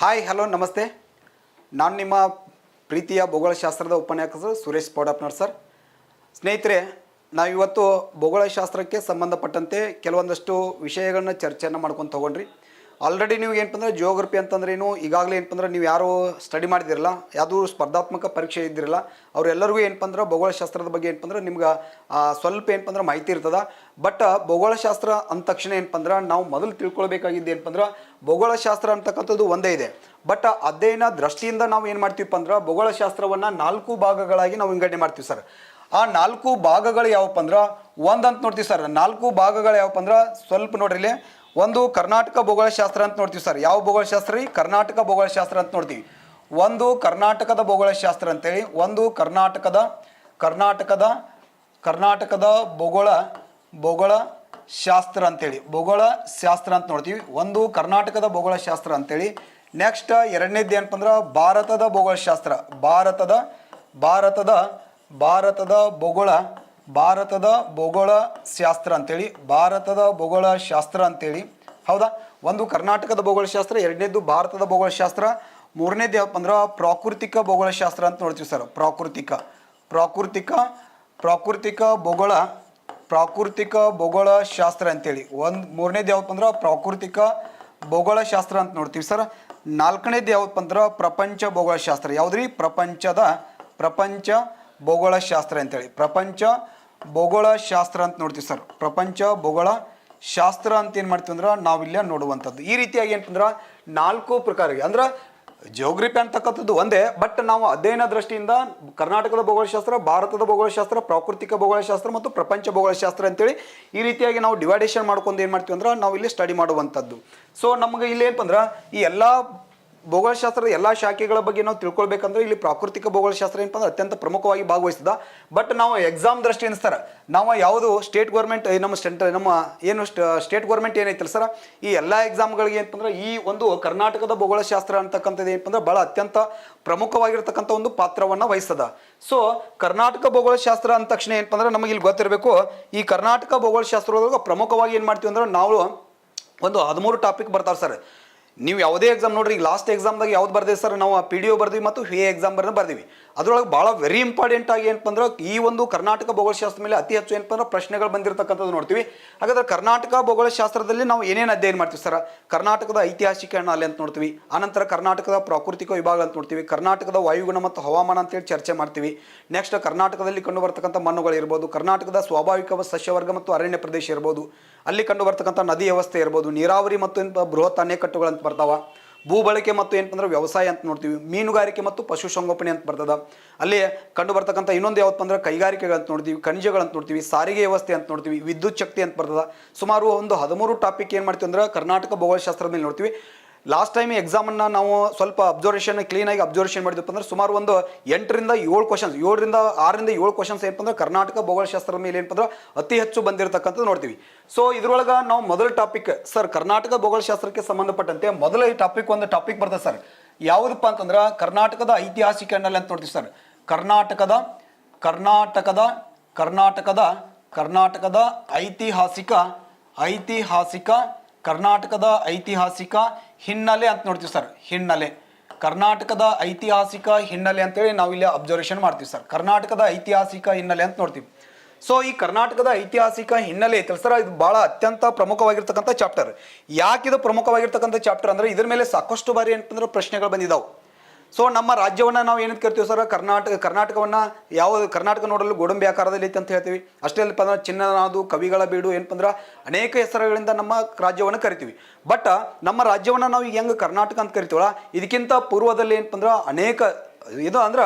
Hi hello ನಮಸ್ತೆ. ನಾನು ನಿಮ್ಮ ಪ್ರೀತಿಯ ಭೌಗೋಳಶಾಸ್ತ್ರದ ಉಪನ್ಯಾಸಕರು ಸುರೇಶ್ ಪೌಡಪ್ನರ್ ಸರ್. ಸ್ನೇಹಿತರೆ, ನಾವಿವತ್ತು ಭೌಗೋಳಶಾಸ್ತ್ರಕ್ಕೆ ಸಂಬಂಧಪಟ್ಟಂತೆ ಕೆಲವೊಂದಷ್ಟು ವಿಷಯಗಳನ್ನ ಚರ್ಚೆಯನ್ನು ಮಾಡ್ಕೊಂಡು ತೊಗೊಂಡ್ರಿ. ಆಲ್ರೆಡಿ ನೀವು ಏನಪ್ಪ ಅಂದ್ರೆ ಅಂತಂದ್ರೆ ಏನು ಈಗಾಗಲೇ ಏನಪ್ಪ ಅಂದ್ರೆ ನೀವು ಯಾರು ಸ್ಟಡಿ ಮಾಡಿದಿರಲ್ಲ ಯಾವುದು ಸ್ಪರ್ಧಾತ್ಮಕ ಪರೀಕ್ಷೆ ಇದ್ದಿರಲ್ಲ, ಅವರೆಲ್ಲರಿಗೂ ಏನಪ್ಪ ಅಂದ್ರೆ ಭೂಗೋಳಶಾಸ್ತ್ರದ ಬಗ್ಗೆ ಏನಪ್ಪ ಅಂದ್ರೆ ನಿಮ್ಗೆ ಸ್ವಲ್ಪ ಏನಪ್ಪ ಅಂದ್ರೆ ಮಾಹಿತಿ ಇರ್ತದೆ. ಬಟ್ ಭೂಗೋಳಶಾಸ್ತ್ರ ಅಂದ ತಕ್ಷಣ ಏನಪ್ಪ ಅಂದ್ರೆ ನಾವು ಮೊದಲು ತಿಳ್ಕೊಳ್ಬೇಕಾಗಿದ್ದು ಏನಪ್ಪ ಅಂದ್ರೆ ಭೂಗೋಳಶಾಸ್ತ್ರ ಅಂತಕ್ಕಂಥದ್ದು ಒಂದೇ ಇದೆ. ಬಟ್ ಅಧ್ಯಯನ ದೃಷ್ಟಿಯಿಂದ ನಾವು ಏನು ಮಾಡ್ತೀವಪ್ಪ ಅಂದ್ರೆ ಭೂಗೋಳಶಾಸ್ತ್ರವನ್ನು ನಾಲ್ಕು ಭಾಗಗಳಾಗಿ ನಾವು ವಿಂಗಡಣೆ ಮಾಡ್ತೀವಿ ಸರ್. ಆ ನಾಲ್ಕು ಭಾಗಗಳು ಯಾವಪ್ಪ ಅಂದ್ರೆ, ಒಂದಂತ ನೋಡ್ತೀವಿ ಸರ್. ನಾಲ್ಕು ಭಾಗಗಳು ಯಾವಪ್ಪ ಅಂದ್ರೆ, ಸ್ವಲ್ಪ ನೋಡ್ರಿ ಒಂದು ಕರ್ನಾಟಕ ಭೂಗೋಳಶಾಸ್ತ್ರ ಅಂತ ನೋಡ್ತೀವಿ ಸರ್. ಯಾವ ಭೂಗೋಳಶಾಸ್ತ್ರ ರೀ? ಕರ್ನಾಟಕ ಭೂಗೋಳಶಾಸ್ತ್ರ ಅಂತ ನೋಡ್ತೀವಿ. ಒಂದು ಕರ್ನಾಟಕದ ಭೂಗೋಳಶಾಸ್ತ್ರ ಅಂತೇಳಿ, ಒಂದು ಕರ್ನಾಟಕದ ಕರ್ನಾಟಕದ ಕರ್ನಾಟಕದ ಭೂಗೋಳ ಭೂಗೋಳ ಶಾಸ್ತ್ರ ಅಂತೇಳಿ ಭೂಗೋಳ ಶಾಸ್ತ್ರ ಅಂತ ನೋಡ್ತೀವಿ. ಒಂದು ಕರ್ನಾಟಕದ ಭೂಗೋಳಶಾಸ್ತ್ರ ಅಂತೇಳಿ ನೆಕ್ಸ್ಟ್ ಎರಡನೇದು ಏನಪ್ಪ ಅಂದ್ರೆ ಭಾರತದ ಭೂಗೋಳಶಾಸ್ತ್ರ. ಭಾರತದ ಭಾರತದ ಭಾರತದ ಭೂಗೋಳ ಭಾರತದ ಭೂಗೋಳ ಶಾಸ್ತ್ರ ಅಂತೇಳಿ, ಭಾರತದ ಭೂಗೋಳ ಶಾಸ್ತ್ರ ಅಂತೇಳಿ. ಹೌದಾ? ಒಂದು ಕರ್ನಾಟಕದ ಭೂಗೋಳಶಾಸ್ತ್ರ ಎರಡನೇದು ಭಾರತದ ಭೂಗೋಳಶಾಸ್ತ್ರ ಮೂರನೇದು ಯಾವಪ್ಪ ಅಂದ್ರೆ ಪ್ರಾಕೃತಿಕ ಭೂಗೋಳಶಾಸ್ತ್ರ ಅಂತ ನೋಡ್ತೀವಿ ಸರ್. ಪ್ರಾಕೃತಿಕ ಪ್ರಾಕೃತಿಕ ಪ್ರಾಕೃತಿಕ ಭೂಗೋಳ ಪ್ರಾಕೃತಿಕ ಭೂಗೋಳ ಶಾಸ್ತ್ರ ಅಂತೇಳಿ. ಒಂದು ಮೂರನೇದು ಯಾವಪ್ಪ ಅಂದ್ರೆ ಪ್ರಾಕೃತಿಕ ಭೌಗೋಳಶಾಸ್ತ್ರ ಅಂತ ನೋಡ್ತೀವಿ ಸರ್. ನಾಲ್ಕನೇದು ಯಾವಪ್ಪ ಅಂದ್ರೆ ಪ್ರಪಂಚ ಭೌಗೋಳಶಾಸ್ತ್ರ ಯಾವುದ್ರಿ ಯಾವ್ದ್ರಿ? ಪ್ರಪಂಚದ ಪ್ರಪಂಚ ಭೌಗೋಳಶಾಸ್ತ್ರ ಅಂತೇಳಿ. ಪ್ರಪಂಚ ಭೂಗೋಳ ಶಾಸ್ತ್ರ ಅಂತ ನೋಡ್ತೀವಿ ಸರ್. ಪ್ರಪಂಚ, ಭೂಗೋಳ ಶಾಸ್ತ್ರ ಅಂತ ಏನು ಮಾಡ್ತೀವಿ ಅಂದ್ರೆ ನಾವಿಲ್ಲ ನೋಡುವಂಥದ್ದು. ಈ ರೀತಿಯಾಗಿ ಏನಂತಂದ್ರೆ ನಾಲ್ಕು ಪ್ರಕಾರ ಅಂದ್ರೆ ಜಿಯೋಗ್ರಫಿ ಅಂತಕ್ಕಂಥದ್ದು ಒಂದೇ ಬಟ್ ನಾವು ಅಧ್ಯಯನ ದೃಷ್ಟಿಯಿಂದ ಕರ್ನಾಟಕದ ಭೂಗೋಳಶಾಸ್ತ್ರ ಭಾರತದ ಭೂಗೋಳಶಾಸ್ತ್ರ ಪ್ರಾಕೃತಿಕ ಭೂಗೋಳಶಾಸ್ತ್ರ ಮತ್ತು ಪ್ರಪಂಚ ಭೂಗೋಳಶಾಸ್ತ್ರ ಅಂತೇಳಿ ಈ ರೀತಿಯಾಗಿ ನಾವು ಡಿವೈಡೇಷನ್ ಮಾಡ್ಕೊಂಡು ಏನು ಮಾಡ್ತೀವಿ ಅಂದ್ರೆ ನಾವು ಇಲ್ಲಿ ಸ್ಟಡಿ ಮಾಡುವಂಥದ್ದು. ಸೊ ನಮಗೆ ಇಲ್ಲಿ ಏನಪ್ಪ ಅಂದ್ರೆ ಈ ಎಲ್ಲ ಭೂಗೋಳಶಾಸ್ತ್ರದ ಎಲ್ಲ ಶಾಖೆಗಳ ಬಗ್ಗೆ ನಾವು ತಿಳ್ಕೊಳ್ಬೇಕಂದ್ರೆ ಇಲ್ಲಿ ಪ್ರಾಕೃತಿಕ ಭೌಗೋಳಶಾಸ್ತ್ರ ಏನಪ್ಪ ಅಂದ್ರೆ ಅತ್ಯಂತ ಪ್ರಮುಖವಾಗಿ ಭಾಗವಹಿಸ್ತದ. ಬಟ್ ನಾವು ಎಕ್ಸಾಮ್ ದೃಷ್ಟಿಯಿಂದ ಸರ್, ನಾವು ಯಾವುದು ಸ್ಟೇಟ್ ಗೌರ್ಮೆಂಟ್ ನಮ್ಮ ಸ್ಟೆಂಟ್ ನಮ್ಮ ಏನು ಸ್ಟೇಟ್ ಗೌರ್ಮೆಂಟ್ ಏನೈತಲ್ಲ ಸರ್, ಈ ಎಲ್ಲ ಎಕ್ಸಾಮ್ಗಳಿಗೆ ಏನಪ್ಪ ಅಂದ್ರೆ ಈ ಒಂದು ಕರ್ನಾಟಕದ ಭೌಗೋಳಶಾಸ್ತ್ರ ಅಂತಕ್ಕಂಥದ್ದು ಏನಪ್ಪ ಅಂದ್ರೆ ಭಾಳ ಅತ್ಯಂತ ಪ್ರಮುಖವಾಗಿರ್ತಕ್ಕಂಥ ಒಂದು ಪಾತ್ರವನ್ನು ವಹಿಸ್ತದ. ಸೊ ಕರ್ನಾಟಕ ಭೌಗೋಳಶಾಸ್ತ್ರ ಅಂದ ತಕ್ಷಣ ಏನಪ್ಪ ಅಂದ್ರೆ ನಮಗೆ ಇಲ್ಲಿ ಗೊತ್ತಿರಬೇಕು, ಈ ಕರ್ನಾಟಕ ಭೂಗೋಳಶಾಸ್ತ್ರದೊಳಗೆ ಪ್ರಮುಖವಾಗಿ ಏನು ಮಾಡ್ತೀವಿ ಅಂದ್ರೆ ನಾವು ಒಂದು ಹದಿಮೂರು ಟಾಪಿಕ್ ಬರ್ತಾವೆ ಸರ್. ನೀವು ಯಾವುದೇ ಎಕ್ಸಾಮ್ ನೋಡ್ರಿ, ಈಗ ಲಾಸ್ಟ್ ಎಕ್ಸಾಮ್ದಾಗ ಯಾವ್ದು ಬರ್ದೇವೆ ಸರ್ ನಾವು ಪಿ ಡಿ ಒ ಬರ್ದೀವಿ ಮತ್ತು ಎ ಎಕ್ಸಾಮ್ ಬರ್ದು ಬರ್ದೀವಿ. ಅದರೊಳಗೆ ಭಾಳ ವೆರಿ ಇಂಪಾರ್ಟೆಂಟ್ ಆಗಿ ಏನಪ್ಪ ಅಂದ್ರೆ ಈ ಒಂದು ಕರ್ನಾಟಕ ಭೂಗೋಳಶಾಸ್ತ್ರ ಮೇಲೆ ಅತಿ ಹೆಚ್ಚು ಏನಪ್ಪ ಅಂದ್ರೆ ಪ್ರಶ್ನೆಗಳು ಬಂದಿರತಕ್ಕಂಥದ್ದು ನೋಡ್ತೀವಿ. ಹಾಗಾದ್ರೆ ಕರ್ನಾಟಕ ಭೂಗೋಳಶಾಸ್ತ್ರದಲ್ಲಿ ನಾವು ಏನೇನು ಅಧ್ಯಯನ ಮಾಡ್ತೀವಿ ಸರ್ ಕರ್ನಾಟಕದ ಐತಿಹಾಸಿಕ ಅಲೆ ಅಂತ ನೋಡ್ತೀವಿ. ಆನಂತರ ಕರ್ನಾಟಕದ ಪ್ರಾಕೃತಿಕ ವಿಭಾಗ ಅಂತ ನೋಡ್ತೀವಿ. ಕರ್ನಾಟಕದ ವಾಯುಗುಣ ಮತ್ತು ಹವಾಮಾನ ಅಂತೇಳಿ ಚರ್ಚೆ ಮಾಡ್ತೀವಿ. ನೆಕ್ಸ್ಟ್ ಕರ್ನಾಟಕದಲ್ಲಿ ಕಂಡು ಬರ್ತಕ್ಕಂಥ ಮಣ್ಣುಗಳು ಇರ್ಬೋದು ಕರ್ನಾಟಕದ ಸ್ವಾಭಾವಿಕ ಸಸ್ಯವರ್ಗ ಮತ್ತು ಅರಣ್ಯ ಪ್ರದೇಶ ಇರ್ಬೋದು. ಅಲ್ಲಿ ಕಂಡು ಬರ್ತಕ್ಕಂಥ ನದಿ ವ್ಯವಸ್ಥೆ ಇರ್ಬೋದು, ನೀರಾವರಿ ಮತ್ತು ಏನು ಬೃಹತ್ ಅಣೆಕಟ್ಟುಗಳು ಅಂತ ಬರ್ತಾವ. ಭೂ ಬಳಕೆ ಮತ್ತು ಏನಪ್ಪ ಅಂದ್ರೆ ವ್ಯವಸಾಯ ಅಂತ ನೋಡ್ತೀವಿ. ಮೀನುಗಾರಿಕೆ ಮತ್ತು ಪಶುಸಂಗೋಪನೆ ಅಂತ ಬರ್ತದ. ಅಲ್ಲಿ ಕಂಡು ಬರ್ತಕ್ಕಂಥ ಇನ್ನೊಂದು ಯಾವತ್ತು ಅಂದ್ರೆ ಕೈಗಾರಿಕೆಗಳು ಅಂತ ನೋಡ್ತೀವಿ ಖನಿಜಗಳಂತ ನೋಡ್ತೀವಿ, ಸಾರಿಗೆ ವ್ಯವಸ್ಥೆ ಅಂತ ನೋಡ್ತೀವಿ, ವಿದ್ಯುತ್ ಶಕ್ತಿ ಅಂತ ಬರ್ತದ. ಸುಮಾರು ಒಂದು ಹದಿಮೂರು ಟಾಪಿಕ್ ಏನು ಮಾಡ್ತೀವಿ ಅಂದ್ರೆ ಕರ್ನಾಟಕ ಭೂಗೋಳಶಾಸ್ತ್ರದ ಮೇಲೆ ನೋಡ್ತೀವಿ. ಲಾಸ್ಟ್ ಟೈಮ್ ಎಕ್ಸಾಮನ್ನು ನಾವು ಸ್ವಲ್ಪ ಅಬ್ಸರ್ವೇಷನ್ ಕ್ಲೀನಾಗಿ ಅಬ್ಸರ್ವೇಷನ್ ಮಾಡಿದ್ವಿ. ಅಂದ್ರೆ ಸುಮಾರು ಒಂದು ಎಂಟರಿಂದ ಏಳು ಕ್ವಶನ್ಸ್ ಏಳರಿಂದ ಆರರಿಂದ ಏಳು ಕ್ವಶನ್ಸ್ ಏನಪ್ಪ ಅಂದ್ರೆ ಕರ್ನಾಟಕ ಭೂಗೋಳಶಾಸ್ತ್ರದ ಮೇಲೆ ಏನಪ್ಪ ಅಂದ್ರೆ ಅತಿ ಹೆಚ್ಚು ಬಂದಿರತಕ್ಕಂಥದ್ದು ನೋಡ್ತೀವಿ. ಸೊ ಇದ್ರೊಳಗೆ ನಾವು ಮೊದಲ ಟಾಪಿಕ್ ಸರ್ ಕರ್ನಾಟಕ ಭೂಗೋಳಶಾಸ್ತ್ರಕ್ಕೆ ಸಂಬಂಧಪಟ್ಟಂತೆ ಮೊದಲ ಈ ಟಾಪಿಕ್ ಒಂದು ಟಾಪಿಕ್ ಬರ್ತದೆ ಸರ್ ಯಾವುದಪ್ಪ ಅಂತಂದ್ರೆ ಕರ್ನಾಟಕದ ಐತಿಹಾಸಿಕ ಹಿನ್ನೆಲೆ ಅಂತ ನೋಡ್ತೀವಿ ಸರ್ ಕರ್ನಾಟಕದ ಕರ್ನಾಟಕದ ಕರ್ನಾಟಕದ ಕರ್ನಾಟಕದ ಐತಿಹಾಸಿಕ ಐತಿಹಾಸಿಕ, ಕರ್ನಾಟಕದ ಐತಿಹಾಸಿಕ ಹಿನ್ನೆಲೆ ಅಂತ ನೋಡ್ತೀವಿ ಸರ್, ಹಿನ್ನೆಲೆ. ಕರ್ನಾಟಕದ ಐತಿಹಾಸಿಕ ಹಿನ್ನೆಲೆ ಅಂತೇಳಿ ನಾವು ಇಲ್ಲಿ ಅಬ್ಸರ್ವೇಷನ್ ಮಾಡ್ತೀವಿ ಸರ್. ಕರ್ನಾಟಕದ ಐತಿಹಾಸಿಕ ಹಿನ್ನೆಲೆ ಅಂತ ನೋಡ್ತೀವಿ. ಸೊ ಈ ಕರ್ನಾಟಕದ ಐತಿಹಾಸಿಕ ಹಿನ್ನೆಲೆ ಐತಲ್ಲ ಸರ್, ಇದು ಬಹಳ ಅತ್ಯಂತ ಪ್ರಮುಖವಾಗಿರ್ತಕ್ಕಂಥ ಚಾಪ್ಟರ್ ಯಾಕಿದು ಪ್ರಮುಖವಾಗಿರ್ತಕ್ಕಂಥ ಚಾಪ್ಟರ್ ಅಂದ್ರೆ, ಇದ್ರ ಮೇಲೆ ಸಾಕಷ್ಟು ಬಾರಿ ಏನಂತಂದ್ರೆ ಪ್ರಶ್ನೆಗಳು ಬಂದಿದ್ದಾವೆ ಸೊ ನಮ್ಮ ರಾಜ್ಯವನ್ನು ನಾವು ಏನಂತ ಕರಿತೀವಿ ಸರ್? ಕರ್ನಾಟಕ, ಕರ್ನಾಟಕವನ್ನು ಯಾವ, ಕರ್ನಾಟಕ ನೋಡಲು ಗೋಡಂಬಿ ಆಕಾರದಲ್ಲಿ ಐತೆ ಅಂತ ಹೇಳ್ತೀವಿ. ಅಷ್ಟೇ ಅಲ್ಲಪ್ಪ ಅಂದ್ರೆ ಚಿನ್ನನಾದು ಕವಿಗಳ ಬೀಡು ಏನಪ್ಪ ಅಂದ್ರೆ ಅನೇಕ ಹೆಸರುಗಳಿಂದ ನಮ್ಮ ರಾಜ್ಯವನ್ನು ಕರಿತೀವಿ. ಬಟ್ ನಮ್ಮ ರಾಜ್ಯವನ್ನು ನಾವು ಈಗ ಹೆಂಗೆ ಕರ್ನಾಟಕ ಅಂತ ಕರಿತೀವಲ್ಲ, ಇದಕ್ಕಿಂತ ಪೂರ್ವದಲ್ಲಿ ಏನಪ್ಪ ಅಂದ್ರೆ ಅನೇಕ ಇದು ಅಂದ್ರೆ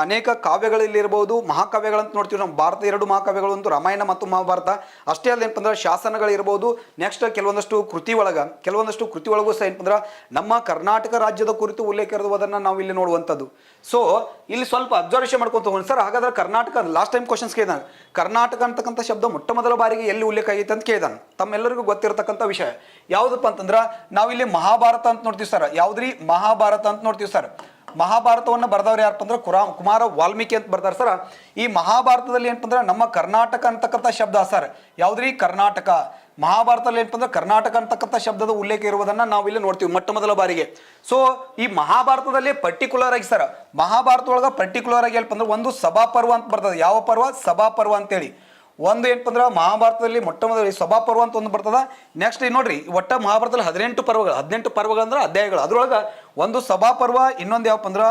ಅನೇಕ ಕಾವ್ಯಗಳಲ್ಲಿ ಇರ್ಬೋದು ಮಹಾಕಾವ್ಯಗಳಂತ ನೋಡ್ತೀವಿ ನಮ್ಮ ಭಾರತ, ಎರಡು ಮಹಾಕಾವ್ಯಗಳು ಒಂದು ರಾಮಾಯಣ ಮತ್ತು ಮಹಾಭಾರತ. ಅಷ್ಟೇ ಅಲ್ಲ ಏನಪ್ಪ ಅಂದ್ರೆ ಶಾಸನಗಳಿರ್ಬೋದು ನೆಕ್ಸ್ಟ್ ಕೆಲವೊಂದಷ್ಟು ಕೃತಿ ಒಳಗೆ, ಕೆಲವೊಂದಷ್ಟು ಕೃತಿ ಒಳಗೂ ಸಹ ಏನಪ್ಪ ಅಂದ್ರೆ ನಮ್ಮ ಕರ್ನಾಟಕ ರಾಜ್ಯದ ಕುರಿತು ಉಲ್ಲೇಖ ಇರುವುದನ್ನು ನಾವು ಇಲ್ಲಿ ನೋಡುವಂಥದ್ದು. ಸೊ ಇಲ್ಲಿ ಸ್ವಲ್ಪ ಅಬ್ಸರ್ವೇಷನ್ ಮಾಡ್ಕೊಂತ ಹೋಗೋಣ. ಸರ್, ಹಾಗಾದ್ರೆ ಕರ್ನಾಟಕ ಲಾಸ್ಟ್ ಟೈಮ್ ಕ್ವಶನ್ಸ್ ಕೇಳಿದಾನೆ. ಕರ್ನಾಟಕ ಅಂತಕ್ಕಂಥ ಶಬ್ದ ಮೊಟ್ಟ ಮೊದಲ ಬಾರಿಗೆ ಎಲ್ಲಿ ಉಲ್ಲೇಖ ಆಗೈತೆ ಅಂತ ಕೇಳಿದಾನೆ. ತಮ್ಮೆಲ್ಲರಿಗೂ ಗೊತ್ತಿರತಕ್ಕಂಥ ವಿಷಯ. ಯಾವುದಪ್ಪ ಅಂತಂದ್ರೆ, ನಾವಿಲ್ಲಿ ಮಹಾಭಾರತ ಅಂತ ನೋಡ್ತೀವಿ ಸರ್. ಯಾವ್ದ್ರಿ? ಮಹಾಭಾರತ ಅಂತ ನೋಡ್ತೀವಿ ಸರ್. ಮಹಾಭಾರತವನ್ನು ಬರೆದವ್ರು ಯಾರಪ್ಪ ಅಂದ್ರೆ ಕುರಾ ಕುಮಾರ ವಾಲ್ಮೀಕಿ ಅಂತ ಬರ್ತಾರೆ ಸರ್, ಈ ಮಹಾಭಾರತದಲ್ಲಿ ಏನಪ್ಪ ಅಂದ್ರೆ ನಮ್ಮ ಕರ್ನಾಟಕ ಅಂತಕ್ಕಂಥ ಶಬ್ದ ಸರ್, ಯಾವ್ದ್ರಿ ಕರ್ನಾಟಕ? ಮಹಾಭಾರತದಲ್ಲಿ ಏನಪ್ಪ ಅಂದ್ರೆ ಕರ್ನಾಟಕ ಅಂತಕ್ಕಂಥ ಶಬ್ದದ ಉಲ್ಲೇಖ ಇರುವುದನ್ನ ನಾವು ಇಲ್ಲಿ ನೋಡ್ತೀವಿ ಮೊಟ್ಟ ಮೊದಲ ಬಾರಿಗೆ. ಸೊ ಈ ಮಹಾಭಾರತದಲ್ಲಿ ಪರ್ಟಿಕ್ಯುಲರ್ ಆಗಿ ಸರ್ ಮಹಾಭಾರತ ಒಳಗೆ ಪರ್ಟಿಕ್ಯುಲರ್ ಆಗಿ ಏನಪ್ಪ ಅಂದ್ರೆ ಒಂದು ಸಭಾಪರ್ವ ಅಂತ ಬರ್ತದೆ. ಯಾವ ಪರ್ವ? ಸಭಾ ಪರ್ವ ಅಂತೇಳಿ. ಒಂದು ಏನಪ್ಪ ಅಂದ್ರೆ ಮಹಾಭಾರತದಲ್ಲಿ ಮೊಟ್ಟ ಮೊದಲ ಸಭಾ ಪರ್ವ ಅಂತ ಒಂದು ಬರ್ತದ. ನೆಕ್ಸ್ಟ್ ನೋಡ್ರಿ ಒಟ್ಟ ಮಹಾಭಾರತದಲ್ಲಿ ಹದಿನೆಂಟು ಪರ್ವಗಳು ಹದಿನೆಂಟು ಪರ್ವಗಳು ಅಂದ್ರೆ ಅಧ್ಯಾಯಗಳು. ಅದ್ರೊಳಗೆ ಒಂದು ಸಭಾ ಪರ್ವ, ಇನ್ನೊಂದು ಯಾವಪ್ಪ ಅಂದ್ರೆ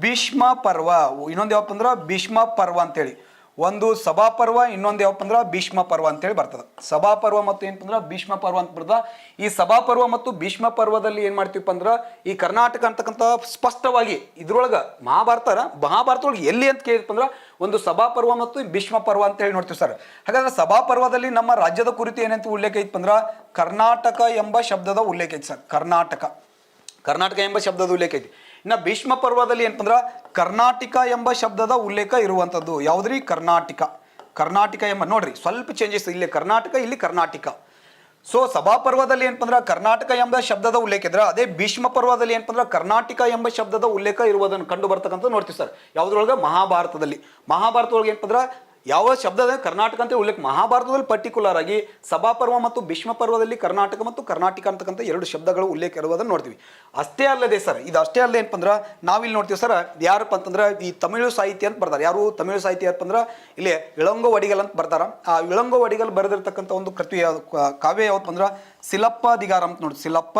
ಭೀಷ್ಮ ಪರ್ವ. ಇನ್ನೊಂದು ಯಾವಪ್ಪ ಅಂದ್ರೆ ಭೀಷ್ಮ ಪರ್ವ ಅಂತೇಳಿ. ಒಂದು ಸಭಾ ಪರ್ವ, ಇನ್ನೊಂದು ಯಾವಪ್ಪ ಅಂದ್ರೆ ಭೀಷ್ಮ ಪರ್ವ ಅಂತೇಳಿ ಬರ್ತದೆ. ಸಭಾ ಪರ್ವ ಮತ್ತು ಏನಪ್ಪ ಅಂದ್ರೆ ಭೀಷ್ಮ ಪರ್ವ ಅಂತ ಬರ್ತದ. ಈ ಸಭಾ ಪರ್ವ ಮತ್ತು ಭೀಷ್ಮ ಪರ್ವದಲ್ಲಿ ಏನು ಮಾಡ್ತೀವಪ್ಪ ಅಂದ್ರೆ ಈ ಕರ್ನಾಟಕ ಅಂತಕ್ಕಂಥ ಸ್ಪಷ್ಟವಾಗಿ ಇದ್ರೊಳಗೆ ಮಹಾಭಾರತ ಮಹಾಭಾರತ ಒಳಗೆ ಎಲ್ಲಿ ಅಂತ ಕೇಳಿದಪ್ಪ ಅಂದ್ರೆ ಒಂದು ಸಭಾ ಪರ್ವ ಮತ್ತು ಭೀಷ್ಮ ಪರ್ವ ಅಂತ ಹೇಳಿ ನೋಡ್ತೀವಿ ಸರ್. ಹಾಗಾದ್ರೆ ಸಭಾ ಪರ್ವದಲ್ಲಿ ನಮ್ಮ ರಾಜ್ಯದ ಕುರಿತು ಏನಂತ ಉಲ್ಲೇಖ ಐತಪ್ಪ ಅಂದ್ರೆ ಕರ್ನಾಟಕ ಎಂಬ ಶಬ್ದದ ಉಲ್ಲೇಖ ಐತಿ ಸರ್. ಕರ್ನಾಟಕ. ಕರ್ನಾಟಕ ಎಂಬ ಶಬ್ದದ ಉಲ್ಲೇಖ ಐತಿ. ಇನ್ನು ಭೀಷ್ಮ ಪರ್ವದಲ್ಲಿ ಏನಪ್ಪ ಅಂದ್ರೆ ಕರ್ನಾಟಕ ಎಂಬ ಶಬ್ದದ ಉಲ್ಲೇಖ ಇರುವಂಥದ್ದು ಯಾವುದ್ರಿ? ಕರ್ನಾಟಕ. ಕರ್ನಾಟಕ ಎಂಬ, ನೋಡ್ರಿ, ಸ್ವಲ್ಪ ಚೇಂಜಸ್ ಇಲ್ಲಿ. ಕರ್ನಾಟಕ ಇಲ್ಲಿ ಕರ್ನಾಟಕ. ಸೊ ಸಭಾಪರ್ವದಲ್ಲಿ ಏನಪ್ಪ ಅಂದ್ರೆ ಕರ್ನಾಟಕ ಎಂಬ ಶಬ್ದದ ಉಲ್ಲೇಖ ಇದ್ರೆ. ಅದೇ ಭೀಷ್ಮ ಪರ್ವದಲ್ಲಿ ಏನಪ್ಪ ಅಂದ್ರೆ ಕರ್ನಾಟಕ ಎಂಬ ಶಬ್ದದ ಉಲ್ಲೇಖ ಇರುವುದನ್ನು ಕಂಡು ಬರ್ತಕ್ಕಂಥ ನೋಡ್ತೀವಿ ಸರ್. ಯಾವುದ್ರೊಳಗೆ? ಮಹಾಭಾರತದಲ್ಲಿ. ಮಹಾಭಾರತದೊಳಗೆ ಏನಪ್ಪ ಅಂದ್ರೆ ಯಾವ ಶಬ್ದ ಕರ್ನಾಟಕ ಅಂತ ಉಲ್ಲೇಖ ಮಹಾಭಾರತದಲ್ಲಿ ಪರ್ಟಿಕ್ಯುಲರ್ ಆಗಿ ಸಭಾಪರ್ವ ಮತ್ತು ಭೀಷ್ಮ ಪರ್ವದಲ್ಲಿ ಕರ್ನಾಟಕ ಮತ್ತು ಕರ್ನಾಟಕ ಅಂತಕ್ಕಂಥ ಎರಡು ಶಬ್ದಗಳು ಉಲ್ಲೇಖ ಇರುವುದನ್ನು ನೋಡ್ತೀವಿ. ಅಷ್ಟೇ ಅಲ್ಲದೆ ಸರ್, ಇದು ಅಷ್ಟೇ ಅಲ್ಲದೆ ಏನಪ್ಪ ಅಂದ್ರೆ ನಾವಿಲ್ಲಿ ನೋಡ್ತೀವಿ ಸರ್ ಯಾರಪ್ಪ ಅಂತಂದ್ರೆ, ಈ ತಮಿಳು ಸಾಹಿತ್ಯ ಅಂತ ಬರ್ತಾರೆ. ಯಾರು ತಮಿಳು ಸಾಹಿತ್ಯ ಅಂತಂದ್ರೆ ಇಲ್ಲಿ ಇಳಂಗೋ ವಡಿಗಲ್ ಅಂತ ಬರ್ತಾರೆ. ಆ ಇಳಂಗೋ ವಡಿಗಲ್ ಬರೆದಿರ್ತಕ್ಕಂಥ ಒಂದು ಕೃತಿ ಕಾವ್ಯ ಯಾವತ್ತು ಅಂದ್ರೆ, ಸಿಲಪ್ಪ ದಿಗಾರಂ ಅಂತ ನೋಡಿ ಸಿಲಪ್ಪ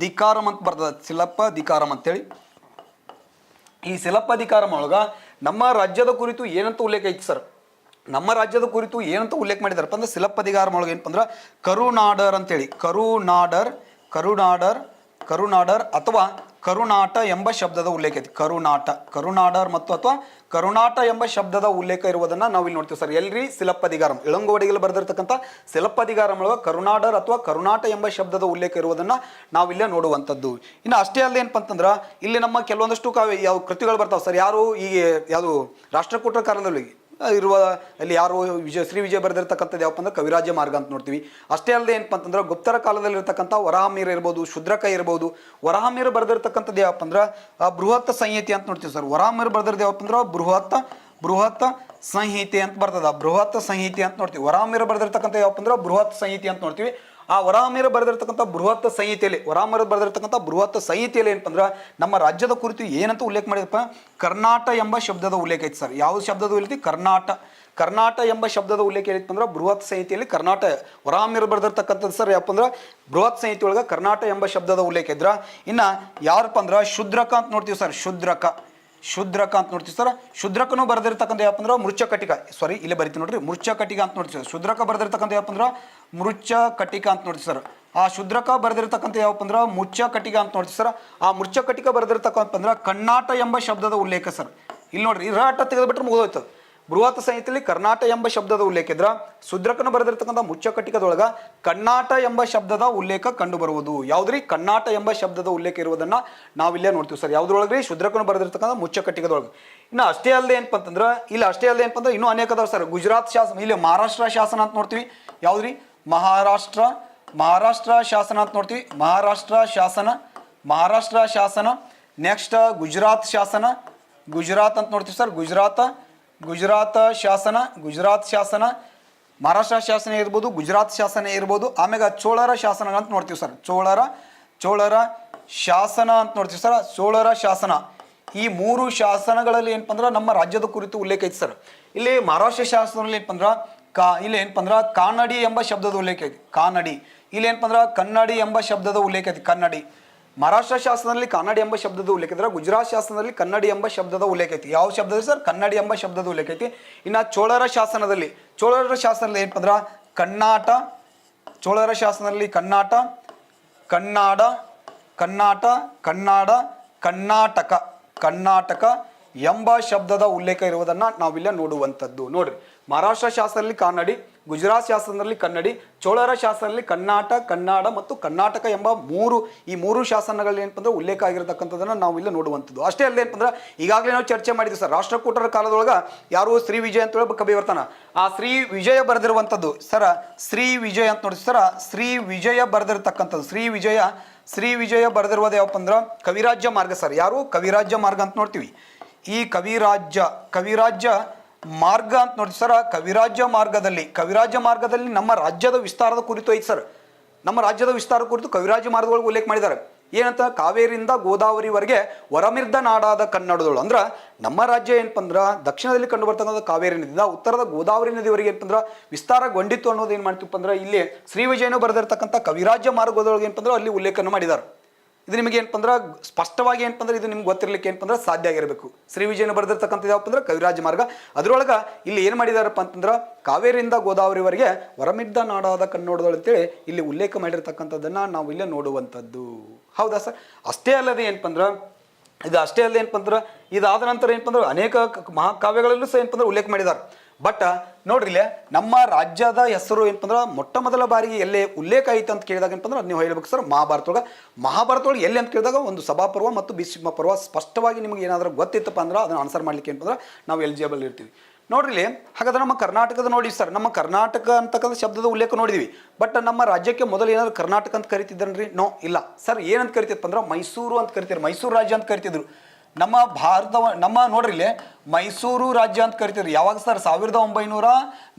ದಿಕಾರಂ ಅಂತ ಬರ್ತದೆ. ಸಿಲಪ್ಪ ದಿಕಾರಂ ಅಂತೇಳಿ. ಈ ಶಿಲಪ್ಪಾಧಿಕಾರಂ ಒಳಗ ನಮ್ಮ ರಾಜ್ಯದ ಕುರಿತು ಏನಂತ ಉಲ್ಲೇಖ ಐತಿ ಸರ್? ನಮ್ಮ ರಾಜ್ಯದ ಕುರಿತು ಏನಂತ ಉಲ್ಲೇಖ ಮಾಡಿದಾರಪ್ಪ ಅಂದ್ರೆ ಶಿಲಪ್ಪಾಧಿಕಾರಂ ಒಳಗೆ ಏನಪ್ಪ ಅಂದ್ರೆ ಕರುನಾಡರ್ ಅಂತೇಳಿ. ಕರುನಾಡರ್ ಕರುನಾಡರ್ ಕರುನಾಡರ್ ಅಥವಾ ಕರುನಾಟ ಎಂಬ ಶಬ್ದದ ಉಲ್ಲೇಖ ಐತಿ. ಕರುನಾಟ, ಕರುನಾಡರ್ ಮತ್ತು ಅಥವಾ ಕರುನಾಟ ಎಂಬ ಶಬ್ದದ ಉಲ್ಲೇಖ ಇರುವುದನ್ನು ನಾವು ಇಲ್ಲಿ ನೋಡ್ತೀವಿ ಸರ್. ಎಲ್ರಿ ಶಿಲಪ್ಪದಿಗಾರಂ ಇಳಂಗೋಡಿಗಳು ಬರೆದಿರ್ತಕ್ಕಂಥ ಶಿಲಪ್ಪದಿಗಾರಂ ಒಳಗೆ ಕರುನಾಡರ್ ಅಥವಾ ಕರುನಾಟ ಎಂಬ ಶಬ್ದದ ಉಲ್ಲೇಖ ಇರುವುದನ್ನ ನಾವಿಲ್ಲೇ ನೋಡುವಂಥದ್ದು. ಇನ್ನು ಅಷ್ಟೇ ಅಲ್ಲದೆ ಏನಪ್ಪ ಅಂತಂದ್ರೆ ಇಲ್ಲಿ ನಮ್ಮ ಕೆಲವೊಂದಷ್ಟು ಕಾವ್ಯ, ಯಾವ ಕೃತಿಗಳು ಬರ್ತಾವೆ ಸರ್. ಯಾರು ಈಗ ಯಾವುದು ರಾಷ್ಟ್ರಕೂಟರ ಕಾಲದಲ್ಲಿ ಇರುವ ಅಲ್ಲಿ ಯಾರು ವಿಜಯ, ಶ್ರೀ ವಿಜಯ ಬರೆದಿರ್ತಕ್ಕಂಥದ್ದು ಯಾವಪ್ಪ ಅಂದ್ರೆ ಕವಿರಾಜ್ಯ ಮಾರ್ಗ ಅಂತ ನೋಡ್ತೀವಿ. ಅಷ್ಟೇ ಅಲ್ಲದೆ ಏನಪ್ಪ ಅಂತಂದ್ರೆ ಗುಪ್ತರ ಕಾಲದಲ್ಲಿ ಇರತಕ್ಕಂಥ ವರಹಮೀರ ಇರ್ಬೋದು, ಶುದ್ರಕ ಇರ್ಬೋದು ವರಹಮೀರ ಬರೆದಿರ್ತಕ್ಕಂಥದ್ದು ಯಾವಪ್ಪ ಅಂದ್ರೆ ಬೃಹತ್ ಸಂಹಿತೆ ಅಂತ ನೋಡ್ತೀವಿ ಸರ್. ವರಹಮೀರ ಬರೆದಿರೋದು ಯಾವಪ್ಪ ಅಂದ್ರೆ, ಬೃಹತ್ ಬೃಹತ್ ಸಂಹಿತೆ ಅಂತ ಬರ್ತದ. ಬೃಹತ್ ಸಂಹಿತೆ ಅಂತ ನೋಡ್ತೀವಿ. ವರಹಮೀರ ಬರೆದಿರ್ತಕ್ಕಂಥ ಯಾವಪ್ಪ ಅಂದ್ರೆ, ಬೃಹತ್ ಸಂಹಿತೆ ಅಂತ ನೋಡ್ತೀವಿ. ಆ ವರಾಮಿರ ಬರೆದಿರ್ತಕ್ಕಂಥ ಬೃಹತ್ ಸಂಹಿತೆಯಲ್ಲಿ ವರಾಮಿರ ಬರೆದಿರ್ತಕ್ಕಂಥ ಬೃಹತ್ ಸಂಹಿತೆಯಲ್ಲಿ ಏನಪ್ಪ ಅಂದ್ರೆ ನಮ್ಮ ರಾಜ್ಯದ ಕುರಿತು ಏನಂತ ಉಲ್ಲೇಖ ಮಾಡಿದಪ್ಪ ಕರ್ನಾಟ ಎಂಬ ಶಬ್ದದ ಉಲ್ಲೇಖ ಐತಿ ಸರ್. ಯಾವ ಶಬ್ದದ ಉಲ್ಲೇಖ ಕರ್ನಾಟ. ಕರ್ನಾಟ ಎಂಬ ಶಬ್ದದ ಉಲ್ಲೇಖ ಏನೈತೆ ಅಂದ್ರೆ, ಬೃಹತ್ ಸಂಹಿತೆಯಲ್ಲಿ ಕರ್ನಾಟ ವರಾಮಿರ ಬರೆದಿರ್ತಕ್ಕಂಥದ್ದು ಸರ್ ಯಾವಪ್ಪ ಅಂದ್ರೆ, ಬೃಹತ್ ಸಂಹಿತೆ ಒಳಗೆ ಕರ್ನಾಟ ಎಂಬ ಶಬ್ದದ ಉಲ್ಲೇಖ ಇದ್ರ. ಇನ್ನ ಯಾರಪ್ಪ ಅಂದ್ರೆ, ಶುದ್ರಕ ಅಂತ ನೋಡ್ತೀವಿ ಸರ್, ಶುದ್ರಕ. ಶುದ್ರಕ ಅಂತ ನೋಡ್ತೀವಿ ಸರ್. ಶುದ್ರಕನು ಬರೆದಿರ್ತಕ್ಕಂಥ ಯಾವಪ್ಪ ಅಂದ್ರೆ ಕಟಿಕ ಸಾರಿ ಇಲ್ಲಿ ಬರೀತೀವಿ ನೋಡ್ರಿ. ಮೃಚ್ಛ ಕಟಿಕ ಅಂತ ನೋಡ್ತೀವಿ ಸರ್. ಶುದ್ರಕ ಬರೆದಿರ್ತಕ್ಕಂಥ ಯಾವಪ್ಪ ಅಂದ್ರೆ ಅಂತ ನೋಡ್ತೀವಿ ಸರ್. ಆ ಶುದ್ರಕ ಬರೆದಿರ್ತಕ್ಕಂಥ ಯಾವಪ್ಪ ಅಂದ್ರೆ ಮುಚ್ಚ ಕಟಿಕ ಅಂತ ನೋಡ್ತೀವಿ ಸರ್. ಆ ಮುಚ್ಚ ಕಟಿಕ ಬರೆದಿರ್ತಕ್ಕಂಥ ಅಂದ್ರೆ ಕಣ್ಣಾಟ ಎಂಬ ಶಬ್ದದ ಉಲ್ಲೇಖ ಸರ್. ಇಲ್ಲಿ ನೋಡ್ರಿ ರಾಟ ತೆಗೆದುಬಿಟ್ರೆ ಮುಗಿದೋಯ್ತು. ಬೃಹತ್ ಸಂಹಿತೆಯಲ್ಲಿ ಕರ್ನಾಟ ಎಂಬ ಶಬ್ದದ ಉಲ್ಲೇಖ ಇದ್ರ. ಶುದ್ರಕನು ಬರೆದಿರ್ತಕ್ಕಂಥ ಮುಚ್ಚ ಕಟಿಕದೊಳಗ ಕರ್ನಾಟ ಎಂಬ ಶಬ್ದದ ಉಲ್ಲೇಖ ಕಂಡು ಬರುವುದು ಯಾವ್ದ್ರಿ? ಕರ್ನಾಟ ಎಂಬ ಶಬ್ದದ ಉಲ್ಲೇಖ ಇರುವುದನ್ನ ನಾವಿಲ್ಲೇ ನೋಡ್ತೀವಿ ಸರ್. ಯಾವ್ದ್ರೊಳಗ್ರಿ? ಶುದ್ರಕನು ಬರೆದಿರ್ತಕ್ಕಂಥ ಮುಚ್ಚ ಕಟಿಕದೊಳಗೆ ಇನ್ನು ಅಷ್ಟೇ ಅಲ್ಲದೆ ಏನಪ್ಪ ಅಂತಂದ್ರೆ ಇಲ್ಲಿ ಅಷ್ಟೇ ಅಲ್ಲದೆ ಏನಪ್ಪ ಅಂದ್ರೆ ಇನ್ನೂ ಅನೇಕ ಸರ್. ಗುಜರಾತ್ ಶಾಸನ, ಇಲ್ಲಿ ಮಹಾರಾಷ್ಟ್ರ ಶಾಸನ ಅಂತ ನೋಡ್ತೀವಿ. ಯಾವ್ದ್ರಿ? ಮಹಾರಾಷ್ಟ್ರ ಮಹಾರಾಷ್ಟ್ರ ಶಾಸನ ಅಂತ ನೋಡ್ತೀವಿ. ಮಹಾರಾಷ್ಟ್ರ ಶಾಸನ ಮಹಾರಾಷ್ಟ್ರ ಶಾಸನ, ನೆಕ್ಸ್ಟ್ ಗುಜರಾತ್ ಶಾಸನ, ಗುಜರಾತ್ ಅಂತ ನೋಡ್ತೀವಿ ಸರ್. ಗುಜರಾತ್ ಗುಜರಾತ್ ಶಾಸನ ಗುಜರಾತ್ ಶಾಸನ, ಮಹಾರಾಷ್ಟ್ರ ಶಾಸನ ಇರ್ಬೋದು, ಗುಜರಾತ್ ಶಾಸನ ಇರ್ಬೋದು ಆಮೇಲೆ ಚೋಳರ ಶಾಸನ ಅಂತ ನೋಡ್ತೀವಿ ಸರ್. ಚೋಳರ ಚೋಳರ ಶಾಸನ ಅಂತ ನೋಡ್ತೀವಿ ಸರ್. ಚೋಳರ ಶಾಸನ. ಈ ಮೂರು ಶಾಸನಗಳಲ್ಲಿ ಏನಪ್ಪ ಅಂದ್ರೆ ನಮ್ಮ ರಾಜ್ಯದ ಕುರಿತು ಉಲ್ಲೇಖ ಐತಿ ಸರ್. ಇಲ್ಲಿ ಮಹಾರಾಷ್ಟ್ರ ಶಾಸನದಲ್ಲಿ ಏನಪ್ಪ ಅಂದ್ರೆ ಕಾ, ಇಲ್ಲಿ ಏನಪ್ಪ ಅಂದ್ರೆ ಕಾನಡಿ ಎಂಬ ಶಬ್ದದ ಉಲ್ಲೇಖ ಐತಿ. ಕಾನಡಿ ಇಲ್ಲಿ ಏನಪ್ಪ ಅಂದ್ರೆ ಕನ್ನಡಿ ಎಂಬ ಶಬ್ದದ ಉಲ್ಲೇಖ ಐತಿ. ಕನ್ನಡಿ. ಮಹಾರಾಷ್ಟ್ರ ಶಾಸನದಲ್ಲಿ ಕನ್ನಡಿ ಎಂಬ ಶಬ್ದದ ಉಲ್ಲೇಖ ಇದ್ರೆ ಗುಜರಾತ್ ಶಾಸನದಲ್ಲಿ ಕನ್ನಡಿ ಎಂಬ ಶಬ್ದದ ಉಲ್ಲೇಖ ಐತಿ. ಯಾವ ಶಬ್ದ ಸರ್? ಕನ್ನಡಿ ಎಂಬ ಶಬ್ದದ ಉಲ್ಲೇಖ ಐತಿ. ಇನ್ನು ಚೋಳರ ಶಾಸನದಲ್ಲಿ ಚೋಳರ ಶಾಸನದಲ್ಲಿ ಏನಪ್ಪ ಅಂದ್ರೆ ಕನ್ನಾಟ ಚೋಳರ ಶಾಸನದಲ್ಲಿ ಕನ್ನಾಟ ಕನ್ನಾಡ ಕನ್ನಾಟ ಕನ್ನಾಡ ಕರ್ನಾಟಕ ಕರ್ನಾಟಕ ಎಂಬ ಶಬ್ದದ ಉಲ್ಲೇಖ ಇರುವುದನ್ನು ನಾವಿಲ್ಲ ನೋಡುವಂಥದ್ದು. ನೋಡ್ರಿ, ಮಹಾರಾಷ್ಟ್ರ ಶಾಸನದಲ್ಲಿ ಕಾನಡಿ ಗುಜರಾತ್ ಶಾಸನದಲ್ಲಿ ಕನ್ನಡಿ, ಚೋಳರ ಶಾಸನದಲ್ಲಿ ಕರ್ನಾಟ, ಕನ್ನಡ ಮತ್ತು ಕರ್ನಾಟಕ ಎಂಬ ಮೂರು, ಈ ಮೂರು ಶಾಸನಗಳಲ್ಲಿ ಏನಪ್ಪ ಉಲ್ಲೇಖ ಆಗಿರತಕ್ಕಂಥದ್ದನ್ನು ನಾವು ಇಲ್ಲಿ ನೋಡುವಂಥದ್ದು. ಅಷ್ಟೇ ಅಲ್ಲದೆ ಏನಪ್ಪ ಈಗಾಗಲೇ ನಾವು ಚರ್ಚೆ ಮಾಡಿದ್ವಿ ಸರ್, ರಾಷ್ಟ್ರಕೂಟರ ಕಾಲದೊಳಗೆ ಯಾರು ಶ್ರೀ ವಿಜಯ ಅಂತ ಹೇಳಿ ಕವಿ ಬರ್ತಾನ. ಆ ಶ್ರೀ ವಿಜಯ ಬರೆದಿರುವಂಥದ್ದು, ಸರ, ಶ್ರೀ ವಿಜಯ ಅಂತ ನೋಡಿ ಸರ, ಶ್ರೀ ವಿಜಯ ಬರೆದಿರ್ತಕ್ಕಂಥದ್ದು, ಶ್ರೀ ವಿಜಯ ಶ್ರೀ ವಿಜಯ ಬರೆದಿರುವುದು ಯಾವಪ್ಪ ಅಂದ್ರೆ ಕವಿರಾಜ್ಯ ಮಾರ್ಗ ಸರ್. ಯಾರು? ಕವಿರಾಜ್ಯ ಮಾರ್ಗ ಅಂತ ನೋಡ್ತೀವಿ. ಈ ಕವಿರಾಜ್ಯ ಕವಿರಾಜ್ಯ ಮಾರ್ಗ ಅಂತ ನೋಡ್ತೀವಿ ಸರ್ ಕವಿರಾಜ್ಯ ಮಾರ್ಗದಲ್ಲಿ. ಕವಿರಾಜ್ಯ ಮಾರ್ಗದಲ್ಲಿ ನಮ್ಮ ರಾಜ್ಯದ ವಿಸ್ತಾರದ ಕುರಿತು ಐತಿ ಸರ್. ನಮ್ಮ ರಾಜ್ಯದ ವಿಸ್ತಾರ ಕುರಿತು ಕವಿರಾಜ್ಯ ಮಾರ್ಗದೊಳಗೆ ಉಲ್ಲೇಖ ಮಾಡಿದ್ದಾರೆ. ಏನಂತ? ಕಾವೇರಿಯಿಂದ ಗೋದಾವರಿವರೆಗೆ ಹೊರಮಿರ್ದ ನಾಡಾದ ಕನ್ನಡದಳು. ಅಂದ್ರೆ ನಮ್ಮ ರಾಜ್ಯ ಏನಪ್ಪ ಅಂದ್ರೆ ದಕ್ಷಿಣದಲ್ಲಿ ಕಂಡು ಬರ್ತಕ್ಕಂಥ ಕಾವೇರಿ ನದಿಯಿಂದ ಉತ್ತರದ ಗೋದಾವರಿ ನದಿವರೆಗೆ ಏನಪ್ಪ ಅಂದ್ರೆ ವಿಸ್ತಾರಗೊಂಡಿತ್ತು ಅನ್ನೋದು ಏನು ಮಾಡ್ತೀವಪ್ಪ ಅಂದ್ರೆ, ಇಲ್ಲಿ ಶ್ರೀ ವಿಜಯನು ಬರೆದಿರ್ತಕ್ಕಂಥ ಕವಿರಾಜ್ಯ ಮಾರ್ಗದೊಳಗೆ ಏನಪ್ಪ ಅಂದ್ರೆ ಅಲ್ಲಿ ಉಲ್ಲೇಖನ ಮಾಡಿದ್ದಾರೆ. ಇದು ನಿಮಗೆ ಏನಪ್ಪ ಅಂದ್ರೆ ಸ್ಪಷ್ಟವಾಗಿ ಏನಪ್ಪ ಅಂದ್ರೆ ಇದು ನಿಮ್ಗೆ ಗೊತ್ತಿರಲಿಕ್ಕೆ ಏನಪ್ಪ ಅಂದ್ರೆ ಸಾಧ್ಯ ಆಗಿರಬೇಕು. ಶ್ರೀ ವಿಜಯನ ಬರೆದಿರ್ತಕ್ಕಂಥದ್ದು ಯಾವಪ್ಪ ಅಂದ್ರೆ ಕವಿರಾಜ ಮಾರ್ಗ. ಅದರೊಳಗೆ ಇಲ್ಲಿ ಏನು ಮಾಡಿದಾರಪ್ಪ ಅಂತಂದ್ರೆ ಕಾವೇರಿಯಿಂದ ಗೋದಾವರಿವರೆಗೆ ವರಮಿದ್ದ ನಾಡಾದ ಕನ್ನೋಡದಳು ಅಂತೇಳಿ ಇಲ್ಲಿ ಉಲ್ಲೇಖ ಮಾಡಿರ್ತಕ್ಕಂಥದ್ದನ್ನು ನಾವು ಇಲ್ಲೇ ನೋಡುವಂಥದ್ದು. ಹೌದಾ ಸರ್? ಅಷ್ಟೇ ಅಲ್ಲದೆ ಏನಪ್ಪ ಅಂದ್ರೆ ಇದು ಅಷ್ಟೇ ಅಲ್ಲದೆ ಏನಪ್ಪ ಅಂದ್ರೆ ಇದಾದ ನಂತರ ಏನಪ್ಪ ಅಂದ್ರೆ ಅನೇಕ ಮಹಾಕಾವ್ಯಗಳಲ್ಲೂ ಸಹ ಏನಪ್ಪ ಅಂದ್ರೆ ಉಲ್ಲೇಖ ಮಾಡಿದ್ದಾರೆ ಬಟ್ ನೋಡ್ರಿ ಇಲ್ಲೇ, ನಮ್ಮ ರಾಜ್ಯದ ಹೆಸರು ಏನಪ್ಪ ಮೊಟ್ಟ ಮೊದಲ ಬಾರಿಗೆ ಎಲ್ಲೇ ಉಲ್ಲೇಖ ಆಯಿತು ಅಂತ ಕೇಳಿದಾಗ ಏನಪ್ಪ ಅಂದ್ರೆ ನೀವು ಹೇಳ್ಬೇಕು ಸರ್ ಮಹಾಭಾರತೊಳಗೆ ಮಹಾಭಾರತೊಳಗೆ ಎಲ್ಲಿ ಅಂತ ಕೇಳಿದಾಗ ಒಂದು ಸಭಾಪರ್ವ ಮತ್ತು ಭೀಷ್ಮ ಪರ್ವ ಸ್ಪಷ್ಟವಾಗಿ ನಿಮಗೆ ಏನಾದರೂ ಗೊತ್ತಿತ್ತಪ್ಪ ಅಂದ್ರೆ ಅದನ್ನು ಆನ್ಸರ್ ಮಾಡ್ಲಿಕ್ಕೆ ಏನಪ್ಪ ನಾವು ಎಲಿಜಿಬಲ್ ಇರ್ತೀವಿ. ನೋಡ್ರಿ ಹಾಗಾದ್ರೆ ನಮ್ಮ ಕರ್ನಾಟಕದ ನೋಡಿ ಸರ್, ನಮ್ಮ ಕರ್ನಾಟಕ ಅಂತಕ್ಕಂಥ ಶಬ್ದದ ಉಲ್ಲೇಖ ನೋಡಿದ್ವಿ. ಬಟ್ ನಮ್ಮ ರಾಜ್ಯಕ್ಕೆ ಮೊದಲು ಏನಾದ್ರು ಕರ್ನಾಟಕ ಅಂತ ಕರಿತಿದ್ದನ್ರಿ ನೋ ಇಲ್ಲ. ಸರ್, ಏನಂತ ಕರಿತಿತ್ತಪ್ಪ ಅಂದ್ರೆ, ಮೈಸೂರು ಅಂತ ಕರಿತಾರೆ ಮೈಸೂರು ರಾಜ್ಯ ಅಂತ ಕರಿತಿದ್ರು. ನಮ್ಮ ಭಾರತ ನಮ್ಮ ನೋಡ್ರಿ ಇಲ್ಲಿ ಮೈಸೂರು ರಾಜ್ಯ ಅಂತ ಕರಿತಿದ್ರು ಯಾವಾಗ ಸರ್? ಸಾವಿರದ ಒಂಬೈನೂರ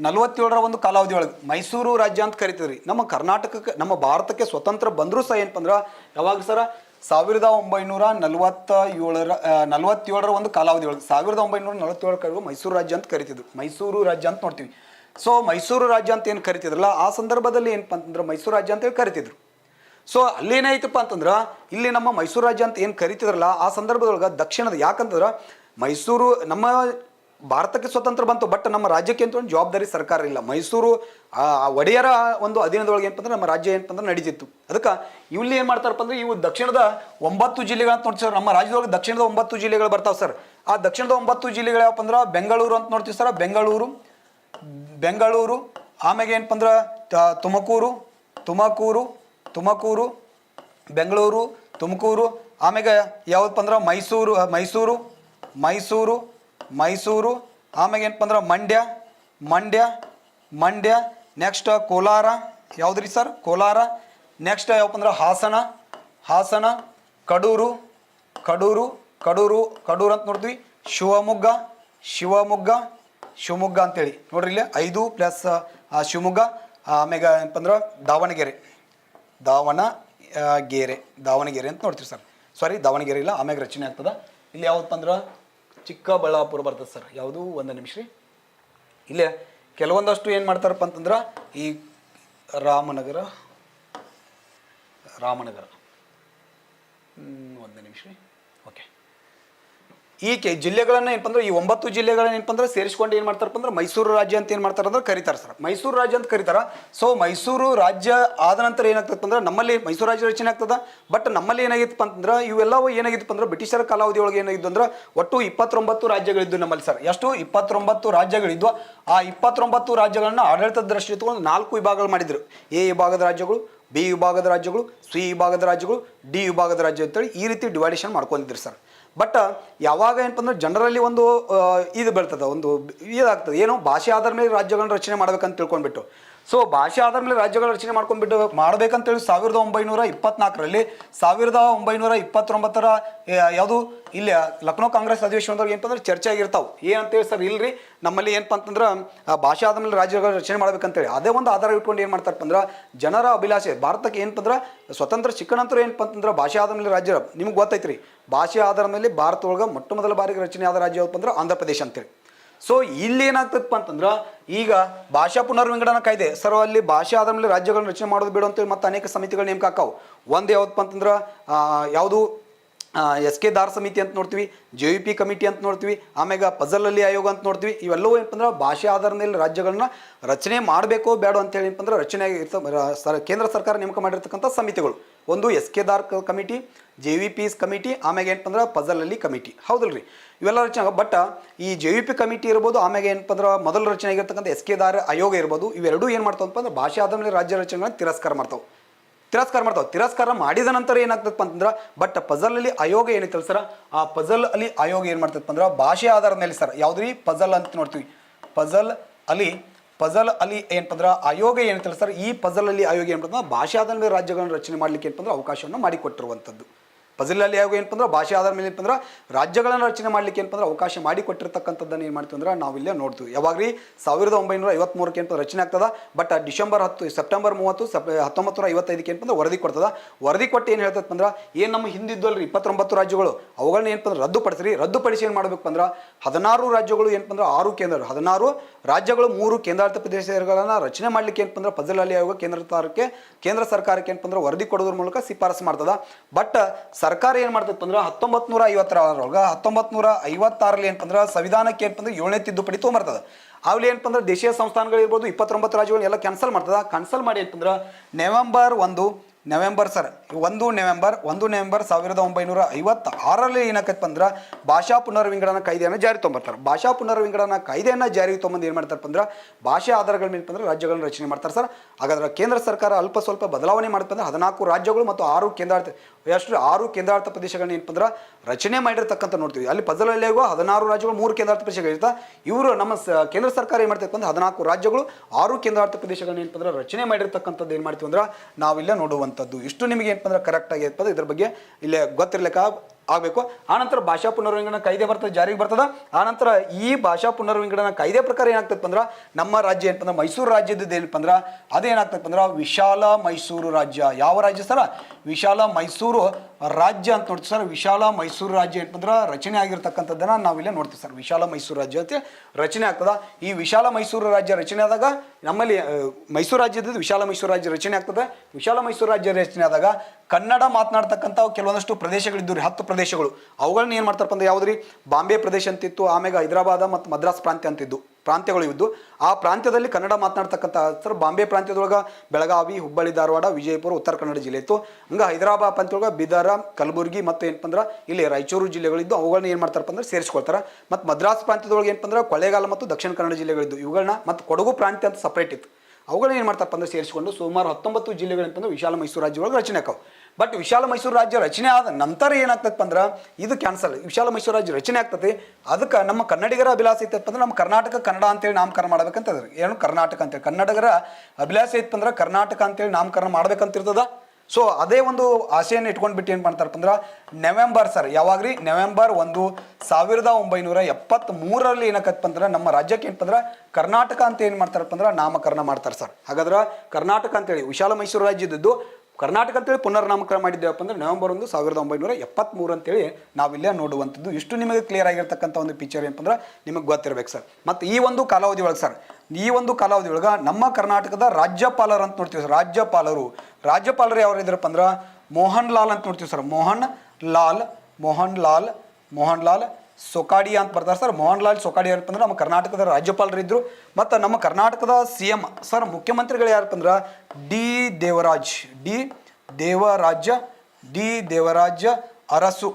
ನಲವತ್ತೇಳರ ಒಂದು ಕಾಲಾವಧಿ ಒಳಗೆ. ಮೈಸೂರು ರಾಜ್ಯ ಅಂತ ಕರಿತಿದ್ರಿ ನಮ್ಮ ಕರ್ನಾಟಕಕ್ಕೆ, ನಮ್ಮ ಭಾರತಕ್ಕೆ ಸ್ವತಂತ್ರ ಬಂದರೂ ಸಹ ಏನಪ್ಪ ಅಂದ್ರೆ ಯಾವಾಗ ಸರ? ಸಾವಿರದ ಒಂಬೈನೂರ ನಲವತ್ತ ಏಳರ ನಲವತ್ತೇಳರ ಒಂದು ಕಾಲಾವಧಿ ಒಳಗೆ. ಸಾವಿರದ ಒಂಬೈನೂರ ನಲವತ್ತೇಳರ ಮೈಸೂರು ರಾಜ್ಯ ಅಂತ ಕರಿತಿದ್ರು. ಮೈಸೂರು ರಾಜ್ಯ ಅಂತ ನೋಡ್ತೀವಿ. ಸೊ ಮೈಸೂರು ರಾಜ್ಯ ಅಂತ ಏನು ಕರಿತಿದ್ರಲ್ಲ, ಆ ಸಂದರ್ಭದಲ್ಲಿ ಏನಪ್ಪ ಅಂತಂದ್ರೆ ಮೈಸೂರು ರಾಜ್ಯ ಅಂತ ಹೇಳಿ ಕರಿತಿದ್ರು. ಸೊ ಅಲ್ಲೇನಾಯ್ತಪ್ಪ ಅಂತಂದ್ರೆ, ಇಲ್ಲಿ ನಮ್ಮ ಮೈಸೂರು ರಾಜ್ಯ ಅಂತ ಏನು ಕರಿತಿದ್ರಲ್ಲ, ಆ ಸಂದರ್ಭದೊಳಗೆ ದಕ್ಷಿಣದ ಯಾಕಂತಂದ್ರೆ, ಮೈಸೂರು ನಮ್ಮ ಭಾರತಕ್ಕೆ ಸ್ವತಂತ್ರ ಬಂತು ಬಟ್ ನಮ್ಮ ರಾಜ್ಯಕ್ಕೆ ಅಂತ ಒಂದು ಜವಾಬ್ದಾರಿ ಸರ್ಕಾರ ಇಲ್ಲ. ಮೈಸೂರು, ಆ ಒಡೆಯರ ಒಂದು ಅಧೀನದೊಳಗೆ ಏನಪ್ಪ ಅಂದ್ರೆ ನಮ್ಮ ರಾಜ್ಯ ಏನಪ್ಪ ಅಂದ್ರೆ ನಡೀತಿತ್ತು. ಅದಕ್ಕೆ ಇಲ್ಲಿ ಏನು ಮಾಡ್ತಾರಪ್ಪ ಅಂದ್ರೆ, ಇವು ದಕ್ಷಿಣದ ಒಂಬತ್ತು ಜಿಲ್ಲೆಗಳಂತ ನೋಡಿ ಸರ್. ನಮ್ಮ ರಾಜ್ಯದೊಳಗೆ ದಕ್ಷಿಣದ ಒಂಬತ್ತು ಜಿಲ್ಲೆಗಳು ಬರ್ತಾವೆ ಸರ್. ಆ ದಕ್ಷಿಣದ ಒಂಬತ್ತು ಜಿಲ್ಲೆಗಳು ಯಾವಪ್ಪ ಅಂದ್ರೆ, ಬೆಂಗಳೂರು ಅಂತ ನೋಡ್ತೀವಿ ಸರ್. ಬೆಂಗಳೂರು ಬೆಂಗಳೂರು, ಆಮ್ಯಾಗ ಏನಪ್ಪ ಅಂದ್ರೆ ತುಮಕೂರು ತುಮಕೂರು ತುಮಕೂರು, ಬೆಂಗಳೂರು, ತುಮಕೂರು, ಆಮ್ಯಾಗ ಯಾವುದಪ್ಪ ಅಂದ್ರೆ ಮೈಸೂರು ಮೈಸೂರು ಮೈಸೂರು ಮೈಸೂರು, ಆಮ್ಯಾಗ ಏನಪ್ಪ ಅಂದ್ರೆ ಮಂಡ್ಯ ಮಂಡ್ಯ ಮಂಡ್ಯ ನೆಕ್ಸ್ಟ್ ಕೋಲಾರ, ಯಾವುದ್ರಿ ಸರ್ ಕೋಲಾರ ನೆಕ್ಸ್ಟ್ ಯಾವಪ್ಪ ಅಂದ್ರೆ ಹಾಸನ ಹಾಸನ, ಕಡೂರು ಕಡೂರು ಕಡೂರು ಕಡೂರು ಅಂತ ನೋಡ್ತೀವಿ ಶಿವಮೊಗ್ಗ ಶಿವಮೊಗ್ಗ ಶಿವಮೊಗ್ಗ ಅಂತೇಳಿ. ನೋಡ್ರಿ ಇಲ್ಲಿ ಐದು ಪ್ಲಸ್ ಶಿವಮೊಗ್ಗ, ಆಮ್ಯಾಗ ಏನಪ್ಪ ಅಂದ್ರೆ ದಾವಣಗೆರೆ. ದಾವಣ ಗೇರೆ ಗೆರೆ, ದಾವಣಗೆರೆ ಅಂತ ನೋಡ್ತೀವಿ ಸರ್. ಸಾರಿ ದಾವಣಗೆರೆ ಇಲ್ಲ, ಆಮ್ಯಾಗ ರಚನೆ ಆಗ್ತದೆ. ಇಲ್ಲಿ ಅಂದ್ರೆ ಚಿಕ್ಕಬಳ್ಳಾಪುರ ಬರ್ತದೆ ಸರ್. ಯಾವುದು? ಒಂದು ನಿಮಿಷ ರೀ. ಇಲ್ಲೇ ಕೆಲವೊಂದಷ್ಟು ಏನು ಮಾಡ್ತಾರಪ್ಪ ಅಂತಂದ್ರೆ, ಈ ರಾಮನಗರ ರಾಮನಗರ. ಒಂದು ನಿಮಿಷ ರೀ. ಓಕೆ ಈ ಕೆ ಜಿಲ್ಲೆಗಳನ್ನ ಏನಪ್ಪ ಅಂದ್ರೆ, ಈ ಒಂಬತ್ತು ಜಿಲ್ಲೆಗಳನ್ನ ಏನಪ್ಪ ಅಂದ್ರೆ ಸೇರಿಸ್ಕೊಂಡು ಏನು ಮಾಡ್ತಾರಪ್ಪ ಅಂದ್ರೆ ಮೈಸೂರು ರಾಜ್ಯ ಅಂತ ಏನು ಮಾಡ್ತಾರೆ ಅಂದ್ರೆ ಕರೀತಾರೆ ಸರ್. ಮೈಸೂರು ರಾಜ್ಯ ಅಂತ ಕರೀತಾರ. ಸೊ ಮೈಸೂರು ರಾಜ್ಯ ಆದ ನಂತರ ಏನಾಗ್ತದಪ್ಪ ಅಂದ್ರೆ, ನಮ್ಮಲ್ಲಿ ಮೈಸೂರು ರಾಜ್ಯ ರಚನೆ ಆಗ್ತದೆ. ಬಟ್ ನಮ್ಮಲ್ಲಿ ಏನಾಗಿತ್ತಪ್ಪ ಅಂತಂದ್ರೆ ಇವೆಲ್ಲವೂ ಏನಾಗಿತ್ತು ಅಂದ್ರೆ, ಬ್ರಿಟಿಷರ ಕಾಲಾವಧಿಯೊಳಗೆ ಏನಾಗಿದ್ದು ಅಂದ್ರೆ, ಒಟ್ಟು ಇಪ್ಪತ್ತೊಂಬತ್ತು ರಾಜ್ಯಗಳಿದ್ದು ನಮ್ಮಲ್ಲಿ ಸರ್. ಎಷ್ಟು? ಇಪ್ಪತ್ತೊಂಬತ್ತು ರಾಜ್ಯಗಳಿದ್ವು. ಆ ಇಪ್ಪತ್ತೊಂಬತ್ತು ರಾಜ್ಯಗಳನ್ನು ಆಡಳಿತದ ದೃಷ್ಟಿ ತಗೊಂಡು ನಾಲ್ಕು ವಿಭಾಗಗಳು ಮಾಡಿದ್ರು. ಎ ವಿಭಾಗದ ರಾಜ್ಯಗಳು, ಬಿ ವಿಭಾಗದ ರಾಜ್ಯಗಳು, ಸಿ ವಿಭಾಗದ ರಾಜ್ಯಗಳು, ಡಿ ವಿಭಾಗದ ರಾಜ್ಯ ಅಂತೇಳಿ ಈ ರೀತಿ ಡಿವೈಡೇಷನ್ ಮಾಡ್ಕೊಂಡಿದ್ರು ಸರ್. ಬಟ್ ಯಾವಾಗ ಏನಪ್ಪ ಅಂದ್ರೆ ಜನರಲ್ಲಿ ಒಂದು ಇದು ಬೀಳ್ತದೆ, ಒಂದು ಇದಾಗ್ತದೆ. ಏನು ಭಾಷೆ ಆಧಾರ ಮೇಲೆ ರಾಜ್ಯಗಳನ್ನ ರಚನೆ ಮಾಡ್ಬೇಕಂತ ತಿಳ್ಕೊಂಡ್ಬಿಟ್ಟು. ಸೊ ಭಾಷೆ ಆಧಾರ ಮೇಲೆ ರಾಜ್ಯಗಳ ರಚನೆ ಮಾಡ್ಕೊಂಡ್ಬಿಟ್ಟು ಮಾಡ್ಬೇಕಂತೇಳಿ ಸಾವಿರದ ಒಂಬೈನೂರ ಇಪ್ಪತ್ನಾಲ್ಕರಲ್ಲಿ ಸಾವಿರದ ಒಂಬೈನೂರ ಇಪ್ಪತ್ತೊಂಬತ್ತರ ಯಾವುದು? ಇಲ್ಲಿ ಲಕ್ನೋ ಕಾಂಗ್ರೆಸ್ ಅಧಿವೇಶನದಾಗ ಏನಪ್ಪ ಅಂದ್ರೆ ಚರ್ಚೆ ಆಗಿರ್ತಾವೆ. ಏನಂತೇಳಿ ಸರ್, ಇಲ್ರಿ, ನಮ್ಮಲ್ಲಿ ಏನಪ್ಪ ಅಂತಂದ್ರೆ ಭಾಷೆ ಆದ ಮೇಲೆ ರಾಜ್ಯಗಳ ರಚನೆ ಮಾಡ್ಬೇಕಂತೇಳಿ ಅದೇ ಒಂದು ಆಧಾರ ಇಟ್ಕೊಂಡು ಏನು ಮಾಡ್ತಾರಪ್ಪ ಅಂದ್ರೆ, ಜನರ ಅಭಿಲಾಷೆ, ಭಾರತಕ್ಕೆ ಏನಪ್ಪ ಅಂದ್ರೆ, ಸ್ವತಂತ್ರ ಸಿಕ್ಕ ಏನಪ್ಪ ಅಂತಂದ್ರೆ, ಭಾಷೆ ಆದ ಮೇಲೆ ರಾಜ್ಯ ನಿಮ್ಗೆ ಗೊತ್ತೈತ್ರಿ, ಭಾಷೆ ಆಧಾರ ಮೇಲೆ ಭಾರತ ಒಳಗೆ ಮೊಟ್ಟ ಮೊದಲ ಬಾರಿಗೆ ರಚನೆ ಆದ ರಾಜ್ಯ ಯಾವಪ್ಪ ಅಂದ್ರೆ, ಆಂಧ್ರ ಪ್ರದೇಶ ಅಂತೇಳಿ. ಸೊ ಇಲ್ಲಿ ಏನಾಗ್ತದಪ್ಪ ಅಂತಂದ್ರೆ, ಈಗ ಭಾಷಾ ಪುನರ್ವಿಂಗಡಣಾ ಕಾಯ್ದೆ ಸರ್ ಅಲ್ಲಿ ಭಾಷೆ ಆದ ಮೇಲೆ ರಾಜ್ಯಗಳನ್ನ ರಚನೆ ಮಾಡೋದು ಬೇಡ ಅಂತೇಳಿ ಮತ್ತೆ ಅನೇಕ ಸಮಿತಿಗಳು ನೇಮಕ ಹಾಕಾವು ಒಂದು ಯಾವ್ದಪ್ಪ ಅಂತಂದ್ರೆ ಯಾವುದು ಎಸ್ ಕೆ ದಾರ್ ಸಮಿತಿ ಅಂತ ನೋಡ್ತೀವಿ, ಜೆ ಯು ಪಿ ಕಮಿಟಿ ಅಂತ ನೋಡ್ತೀವಿ, ಆಮ್ಯಾಗ ಪಜಲ್ ಅಲ್ಲಿ ಆಯೋಗ ಅಂತ ನೋಡ್ತೀವಿ, ಇವೆಲ್ಲವೂ ಏನಪ್ಪ ಅಂದ್ರೆ ಭಾಷೆ ಆಧಾರದ ಮೇಲೆ ರಾಜ್ಯಗಳನ್ನ ರಚನೆ ಮಾಡಬೇಕೋ ಬೇಡ ಅಂತೇಳಿ ಏನಪ್ಪ ಅಂದ್ರೆ ರಚನೆ ಸರ್, ಕೇಂದ್ರ ಸರ್ಕಾರ ನೇಮಕ ಮಾಡಿರ್ತಕ್ಕಂಥ ಸಮಿತಿಗಳು. ಒಂದು S K Dar committee J V P committee ಆಮ್ಯಾಗ ಏನಪ್ಪ ಪಜಲ್ ಅಲ್ಲಿ ಕಮಿಟಿ ಹೌದಲ್ರಿ? ಇವೆಲ್ಲ ರಚನೆ ಬಟ್ ಈ ಜೆ ವಿ ಪಿ ಕಮಿಟಿ ಇರ್ಬೋದು, ಆಮ್ಯಾಗ ಏನಪ್ಪ ಅಂದ್ರೆ ಮೊದಲು ರಚನೆ ಆಗಿರ್ತಕ್ಕಂಥ ಎಸ್ ಕೆ ದಾರ್ ಆಯೋಗ ಇರ್ಬೋದು, ಇವೆರಡೂ ಏನು ಮಾಡ್ತಾವಪ್ಪ ಅಂದ್ರೆ ಭಾಷೆ ಆದ ರಾಜ್ಯ ರಚನೆಗಳನ್ನ ತಿರಸ್ಕಾರ ಮಾಡ್ತಾವೆ. ತಿರಸ್ಕಾರ ಮಾಡ್ತಾವೆ. ತಿರಸ್ಕಾರ ಮಾಡಿದ ನಂತರ ಏನಾಗ್ತದಪ್ಪ ಅಂತಂದ್ರೆ ಬಟ್ ಪಜಲ್ ಅಲ್ಲಿ ಆಯೋಗ ಏನೈತಲ್ಲ ಸರ್ ಆ ಪಜಲ್ ಅಲ್ಲಿ ಆಯೋಗ ಏನು ಮಾಡ್ತದಪ್ಪ ಅಂದ್ರೆ ಭಾಷೆ ಆಧಾರದ ಮೇಲೆ ಸರ್ ಯಾವುದ್ರಿ? ಪಜಲ್ ಅಂತ ನೋಡ್ತೀವಿ. ಪಜಲ್ ಅಲ್ಲಿ ಪಜಲ್ ಅಲ್ಲಿ ಏನಂತಂದ್ರೆ ಆಯೋಗ ಏನಂತ ಸರ್, ಈ ಪಜಲ್ ಅಲ್ಲಿ ಆಯೋಗ ಏನಂತಂದ್ರೆ ಭಾಷಾದಲ್ಲಿ ರಾಜ್ಯಗಳನ್ನು ರಚನೆ ಮಾಡಲಿಕ್ಕೆ ಏನಂತಂದ್ರೆ ಅವಕಾಶವನ್ನು ಮಾಡಿಕೊಟ್ಟಿರುವಂಥದ್ದು. ಪಜಲ್ ಅಲ್ಲಿ ಏನಪ್ಪ ಅಂದ್ರೆ ಭಾಷೆ ಆಧಾರ ಮೇಲೆ ಏನಪ್ಪಂದ್ರೆ ರಾಜ್ಯಗಳನ್ನು ರಚನೆ ಮಾಡಲಿಕ್ಕೆ ಏನಪ್ಪಂದ್ರೆ ಅವಕಾಶ ಮಾಡಿಕೊಟ್ಟಿರ್ತಕ್ಕಂಥದ್ದನ್ನು ಏನು ಮಾಡ್ತೀವಿ ಅಂದ್ರೆ ನಾವಿಲ್ಲೇ ನೋಡ್ತೀವಿ. ಯಾವಾಗ್ರಿ ಸಾವಿರದ ಒಂಬೈನೂರ ಐವತ್ಮೂರಕ್ಕೆ ಏನಪ್ಪ ರಚನೆ ಆಗ್ತದೆ ಬಟ್ ಡಿಸೆಂಬರ್ ಹತ್ತು, ಸೆಪ್ಟೆಂಬರ್ ಮೂವತ್ತು, ಸೆಪ್ ಹತ್ತೊಂಬತ್ತು ನೂರ ಐವತ್ತೈದಕ್ಕೆ ಏನಪ್ಪಂದ್ರೆ ವರದಿ ಕೊಡ್ತದ. ವರದಿ ಕೊಟ್ಟು ಏನು ಹೇಳ್ತದೆ ಅಂದ್ರೆ, ಏನು ನಮ್ಮ ಹಿಂದಿದ್ದಲ್ರಿ ಇಪ್ಪತ್ತೊಂಬತ್ತು ರಾಜ್ಯಗಳು ಅವುಗಳನ್ನ ಏನಪ್ಪ ಅಂದ್ರೆ ರದ್ದುಪಡಿಸ್ರಿ. ರದ್ದುಪಡಿಸಿ ಏನು ಮಾಡಬೇಕು ಅಂದ್ರೆ, ಹದಿನಾರು ರಾಜ್ಯಗಳು ಏನಪ್ಪ ಅಂದ್ರೆ ಆರು ಕೇಂದ್ರ ಹದಿನಾರು ರಾಜ್ಯಗಳು ಮೂರು ಕೇಂದ್ರಾಡಳಿತ ಪ್ರದೇಶಗಳನ್ನ ರಚನೆ ಮಾಡಲಿಕ್ಕೆ ಏನಪ್ಪ ಅಂದ್ರೆ ಅಲ್ಲಿ ಆಯೋಗ ಕೇಂದ್ರ ಸರ್ಕಾರಕ್ಕೆ ಕೇಂದ್ರ ಸರ್ಕಾರಕ್ಕೆ ಏನಪ್ಪ ಅಂದ್ರೆ ವರದಿ ಕೊಡೋದ್ರ ಮೂಲಕ ಶಿಫಾರಸು ಮಾಡ್ತದ. ಬಟ್ ಸರ್ಕಾರ ಏನು ಮಾಡ್ತೈತೆ ಅಂದ್ರೆ ಹತ್ತೊಂಬತ್ತು ನೂರ ಐವತ್ತರೊಳಗೆ ಹತ್ತೊಂಬತ್ತು ನೂರ ಐವತ್ತಾರಲ್ಲಿ ಏನಪ್ಪಂದ್ರೆ ಸಂವಿಧಾನಕ್ಕೆ ಏನಪ್ಪಂದ್ರೆ ಏಳನೇ ತಿದ್ದುಪಡಿ ತೊಗೊಂಬರ್ತದ. ಅವ್ಲಿ ಏನಪ್ಪ ಅಂದ್ರೆ ದೇಶೀಯ ಸಂಸ್ಥಾನಗಳಿರ್ಬೋದು ಇಪ್ಪತ್ತೊಂಬತ್ತು ರಾಜ್ಯಗಳು ಎಲ್ಲ ಕ್ಯಾನ್ಸಲ್ ಮಾಡ್ತದೆ ಕ್ಯಾನ್ಸಲ್ ಮಾಡಿ ಅಂತಂದ್ರೆ ನವೆಂಬರ್ ಒಂದು ನವೆಂಬರ್ ಸರ್, ಒಂದು ನವೆಂಬರ್ ಒಂದು ನವೆಂಬರ್ ಸಾವಿರದ ಒಂಬೈನೂರ ಐವತ್ತ ಆರಲ್ಲಿ ಅಂದ್ರೆ ಭಾಷಾ ಪುನರ್ವಿಂಗಡನ ಕಾಯ್ದೆಯನ್ನು ಜಾರಿ ತೊಗೊಂಬರ್ತಾರೆ. ಭಾಷಾ ಪುನರ್ವಿಂಗಡನ ಕಾಯ್ದೆಯನ್ನು ಜಾರಿಗೆ ತೊಗೊಂಬಂದು ಏನು ಮಾಡ್ತಾರಪ್ಪ ಅಂದ್ರೆ ಭಾಷೆ ಆಧಾರಗಳ ಮೇಲೆ ಅಂದ್ರೆ ರಾಜ್ಯಗಳನ್ನು ರಚನೆ ಮಾಡ್ತಾರೆ ಸರ್. ಹಾಗಾದ್ರೆ ಕೇಂದ್ರ ಸರ್ಕಾರ ಅಲ್ಪ ಸ್ವಲ್ಪ ಬದಲಾವಣೆ ಮಾಡ್ತಂದ್ರೆ ಹದಿನಾಲ್ಕು ರಾಜ್ಯಗಳು ಮತ್ತು ಆರು ಕೇಂದ್ರಾಡಳಿತ, ಎಷ್ಟು, ಆರು ಕೇಂದ್ರಾಡಳಿತ ಪ್ರದೇಶಗಳನ್ನ ಏನಪ್ಪ ಅಂದ್ರೆ ರಚನೆ ಮಾಡಿರ್ತಕ್ಕಂಥ ನೋಡ್ತೀವಿ. ಅಲ್ಲಿ ಪಜಲಲ್ಲಿ ಹದಿನಾರು ರಾಜ್ಯಗಳು, ಮೂರು ಕೇಂದ್ರಾಡಳಿತ ಪ್ರದೇಶಗಳು ಇರ್ತಾ ಇವರು ನಮ್ಮ ಕೇಂದ್ರ ಸರ್ಕಾರ ಏನು ಮಾಡ್ತಕ್ಕಂಥ ಅಂದ್ರೆ ಹದಿನಾಲ್ಕು ರಾಜ್ಯಗಳು, ಆರು ಕೇಂದ್ರಾಡಳಿತ ಪ್ರದೇಶಗಳನ್ನ ಏನಪ್ಪ ಅಂದ್ರೆ ರಚನೆ ಮಾಡಿರ್ತಕ್ಕಂಥದ್ದು ಏನು ಮಾಡ್ತೀವಿ ಅಂದ್ರೆ ನಾವಿಲ್ಲೇ ನೋಡುವಂಥದ್ದು ಇಷ್ಟು ನಿಮಗೆ ಏನಪ್ಪ ಅಂದ್ರೆ ಕರೆಕ್ಟ್ ಆಗಿ ಏನಪ್ಪ ಇದ್ರ ಬಗ್ಗೆ ಇಲ್ಲೇ ಗೊತ್ತಿರ್ಲಿಕ್ಕ ಆಗಬೇಕು. ಆನಂತರ ಭಾಷಾ ಪುನರ್ವಿಂಗಡಣಾ ಕಾಯ್ದೆ ಬರ್ತದೆ, ಜಾರಿಗೆ ಬರ್ತದ. ಆನಂತರ ಈ ಭಾಷಾ ಪುನರ್ವಿಂಗಡಣಾ ಕಾಯ್ದೆ ಪ್ರಕಾರ ಏನಾಗ್ತದೆ ಅಂದ್ರೆ ನಮ್ಮ ರಾಜ್ಯ ಏನಪ್ಪ ಅಂದ್ರೆ ಮೈಸೂರು ರಾಜ್ಯದ ಏನಪ್ಪ ಅಂದ್ರೆ ಅಂದ್ರೆ ವಿಶಾಲ ಮೈಸೂರು ರಾಜ್ಯ. ಯಾವ ರಾಜ್ಯ ಸರ? ವಿಶಾಲ ಮೈಸೂರು ರಾಜ್ಯ ಅಂತ ನೋಡ್ತೀವಿ ಸರ್. ವಿಶಾಲ ಮೈಸೂರು ರಾಜ್ಯ ಏನಪ್ಪ ಅಂದ್ರೆ ರಚನೆ ಆಗಿರ್ತಕ್ಕಂಥದ್ದನ್ನ ನಾವಿಲ್ಲೇ ನೋಡ್ತೀವಿ ಸರ್. ವಿಶಾಲ ಮೈಸೂರು ರಾಜ್ಯ ಅಂತ ರಚನೆ ಆಗ್ತದ. ಈ ವಿಶಾಲ ಮೈಸೂರು ರಾಜ್ಯ ರಚನೆ ಆದಾಗ ನಮ್ಮಲ್ಲಿ ಮೈಸೂರು ರಾಜ್ಯದ ವಿಶಾಲ ಮೈಸೂರು ರಾಜ್ಯ ರಚನೆ ಆಗ್ತದೆ. ವಿಶಾಲ ಮೈಸೂರು ರಾಜ್ಯ ರಚನೆ ಆದಾಗ ಕನ್ನಡ ಮಾತನಾಡ್ತಕ್ಕಂಥ ಕೆಲವೊಂದಷ್ಟು ಪ್ರದೇಶಗಳಿದ್ದು ಹತ್ತು ಪ್ರದೇಶಗಳು. ಅವುಗಳನ್ನ ಏನು ಮಾಡ್ತಾರಪ್ಪ ಅಂದರೆ ಯಾವುದ್ರಿ? ಬಾಂಬೆ ಪ್ರದೇಶ ಅಂತಿತ್ತು ಆಮೇಲೆ ಹೈದರಾಬಾದ ಮತ್ತು ಮದ್ರಾಸ್ ಪ್ರಾಂತ್ಯ ಅಂತಿದ್ದು, ಪ್ರಾಂತ್ಯಗಳು ಇದ್ದು. ಆ ಪ್ರಾಂತ್ಯದಲ್ಲಿ ಕನ್ನಡ ಮಾತನಾಡ್ತಕ್ಕಂಥ ಸರ್, ಬಾಂಬೆ ಪ್ರಾಂತ್ಯದೊಳಗೆ ಬೆಳಗಾವಿ, ಹುಬ್ಬಳ್ಳಿ, ಧಾರವಾಡ, ವಿಜಯಪುರ, ಉತ್ತರ ಕನ್ನಡ ಜಿಲ್ಲೆ ಇತ್ತು. ಹಂಗೆ ಹೈದರಾಬಾದ್ ಪ್ರಾಂತ್ಯದೊಳಗೆ ಬಿದಾರ, ಕಲಬುರಗಿ ಮತ್ತು ಏನಪ್ಪ ಅಂದ್ರೆ ಇಲ್ಲಿ ರಾಯಚೂರು ಜಿಲ್ಲೆಗಳಿದ್ದು ಅವುಗಳನ್ನ ಏನು ಮಾಡ್ತಾರಪ್ಪ ಅಂದ್ರೆ ಸೇರಿಸ್ಕೊಳ್ತಾರೆ. ಮತ್ತು ಮದ್ರಾಸ್ ಪ್ರಾಂತ್ಯದೊಳಗೆ ಏನಪ್ಪ ಅಂದ್ರೆ ಕೊಳ್ಳೇಗಾಲ ಮತ್ತು ದಕ್ಷಿಣ ಕನ್ನಡ ಜಿಲ್ಲೆಗಳಿದ್ದು. ಇವುಗಳನ್ನ ಮತ್ತು ಕೊಡಗು ಪ್ರಾಂತ್ಯ ಅಂತ ಸಪ್ರೇಟ್ ಇತ್ತು. ಅವುಗಳನ್ನ ಏನು ಮಾಡ್ತಪ್ಪ ಅಂದ್ರೆ ಸೇರಿಸಿಕೊಂಡು ಸುಮಾರು ಹತ್ತೊಂಬತ್ತು ಜಿಲ್ಲೆಗಳಂತಂದ್ರೆ ವಿಶಾಲ ಮೈಸೂರು ರಾಜ್ಯ ಒಳಗೆ ರಚನೆ ಆಕವು ಬಟ್ ವಿಶಾಲ ಮೈಸೂರು ರಾಜ್ಯ ರಚನೆ ಆದ ನಂತರ ಏನಾಗ್ತದಪ್ಪ ಅಂದ್ರೆ ಇದು ಕ್ಯಾನ್ಸಲ್ ವಿಶಾಲ ಮೈಸೂರು ರಾಜ್ಯ ರಚನೆ ಆಗ್ತದೆ ಅದಕ್ಕೆ ನಮ್ಮ ಕನ್ನಡಿಗರ ಅಭಿಲಾಸ ಐತಪ್ಪ ಅಂದ್ರೆ ನಮ್ಮ ಕರ್ನಾಟಕ ಕನ್ನಡ ಅಂತೇಳಿ ನಾಮಕರಣ ಮಾಡ್ಬೇಕಂತ ಅದ್ರಿ ಏನು ಕರ್ನಾಟಕ ಅಂತೇಳಿ, ಕನ್ನಡಿಗರ ಅಭಿಲಾಷೆ ಐತಪ್ಪ ಅಂದ್ರೆ ಕರ್ನಾಟಕ ಅಂತೇಳಿ ನಾಮಕರಣ ಮಾಡ್ಬೇಕಂತ ಇರ್ತದ? ಸೊ ಅದೇ ಒಂದು ಆಸೆಯನ್ನು ಇಟ್ಕೊಂಡು ಬಿಟ್ಟು ಏನು ಮಾಡ್ತಾರಪ್ಪ ಅಂದ್ರೆ ನವೆಂಬರ್ ಸರ್ ಯಾವಾಗ್ರಿ? ನವೆಂಬರ್ ಒಂದು ಸಾವಿರದ ಒಂಬೈನೂರ ಎಪ್ಪತ್ತ್ ಮೂರರಲ್ಲಿ ಏನಕ್ಕಪ್ಪ ಅಂದ್ರೆ ನಮ್ಮ ರಾಜ್ಯಕ್ಕೆ ಏನಪ್ಪ ಕರ್ನಾಟಕ ಅಂತ ಏನು ಮಾಡ್ತಾರಪ್ಪ ಅಂದ್ರೆ ನಾಮಕರಣ ಮಾಡ್ತಾರೆ ಸರ್ ಹಾಗಾದ್ರೆ, ಕರ್ನಾಟಕ ಅಂತೇಳಿ, ವಿಶಾಲ ಮೈಸೂರು ರಾಜ್ಯದ್ದು ಕರ್ನಾಟಕ ಅಂತೇಳಿ ಪುನರ್ನಾಮಕರಣ ಮಾಡಿದ್ದೇವಪ್ಪ ಅಂದ್ರೆ ನವೆಂಬರ್ ಒಂದು ಸಾವಿರದ ಒಂಬೈನೂರ ಎಪ್ಪತ್ತ್ಮೂರು ಅಂತೇಳಿ ನಾವಿಲ್ಲೇ ನೋಡುವಂಥದ್ದು. ಇಷ್ಟು ನಿಮಗೆ ಕ್ಲಿಯರ್ ಆಗಿರ್ತಕ್ಕಂಥ ಒಂದು ಪಿಕ್ಚರ್ ಏನಪ್ಪ ಅಂದ್ರೆ ನಿಮಗೆ ಗೊತ್ತಿರಬೇಕು ಸರ್ ಮತ್ತು ಈ ಒಂದು ಕಾಲಾವಧಿ ಒಳಗೆ ಸರ್ ಈ ಒಂದು ಕಾಲಾವಧಿ ಒಳಗೆ ನಮ್ಮ ಕರ್ನಾಟಕದ ರಾಜ್ಯಪಾಲರು ಅಂತ ನೋಡ್ತೀವಿ ಸರ್. ರಾಜ್ಯಪಾಲರು. ರಾಜ್ಯಪಾಲರು ಯಾರು ಇದ್ರಪ್ಪ ಅಂದ್ರೆ ಮೋಹನ್ ಲಾಲ್ ಅಂತ ನೋಡ್ತೀವಿ ಸರ್. ಮೋಹನ್ ಲಾಲ್ ಮೋಹನ್ ಲಾಲ್ ಮೋಹನ್ ಲಾಲ್ ಸೊಕಾಡಿಯಾ ಅಂತ ಬರ್ತಾರೆ ಸರ್. ಮೋಹನ್ ಲಾಲ್ ಸೊಕಾಡಿಯಾ ಅಂದ್ರೆ ನಮ್ಮ ಕರ್ನಾಟಕದ ರಾಜ್ಯಪಾಲರು ಇದ್ದರು ಮತ್ತು ನಮ್ಮ ಕರ್ನಾಟಕದ ಸಿ ಎಂ ಸರ್, ಮುಖ್ಯಮಂತ್ರಿಗಳು ಯಾರಪ್ಪ ಅಂದ್ರೆ D Devaraj. D Devaraja D Devaraja Arasu.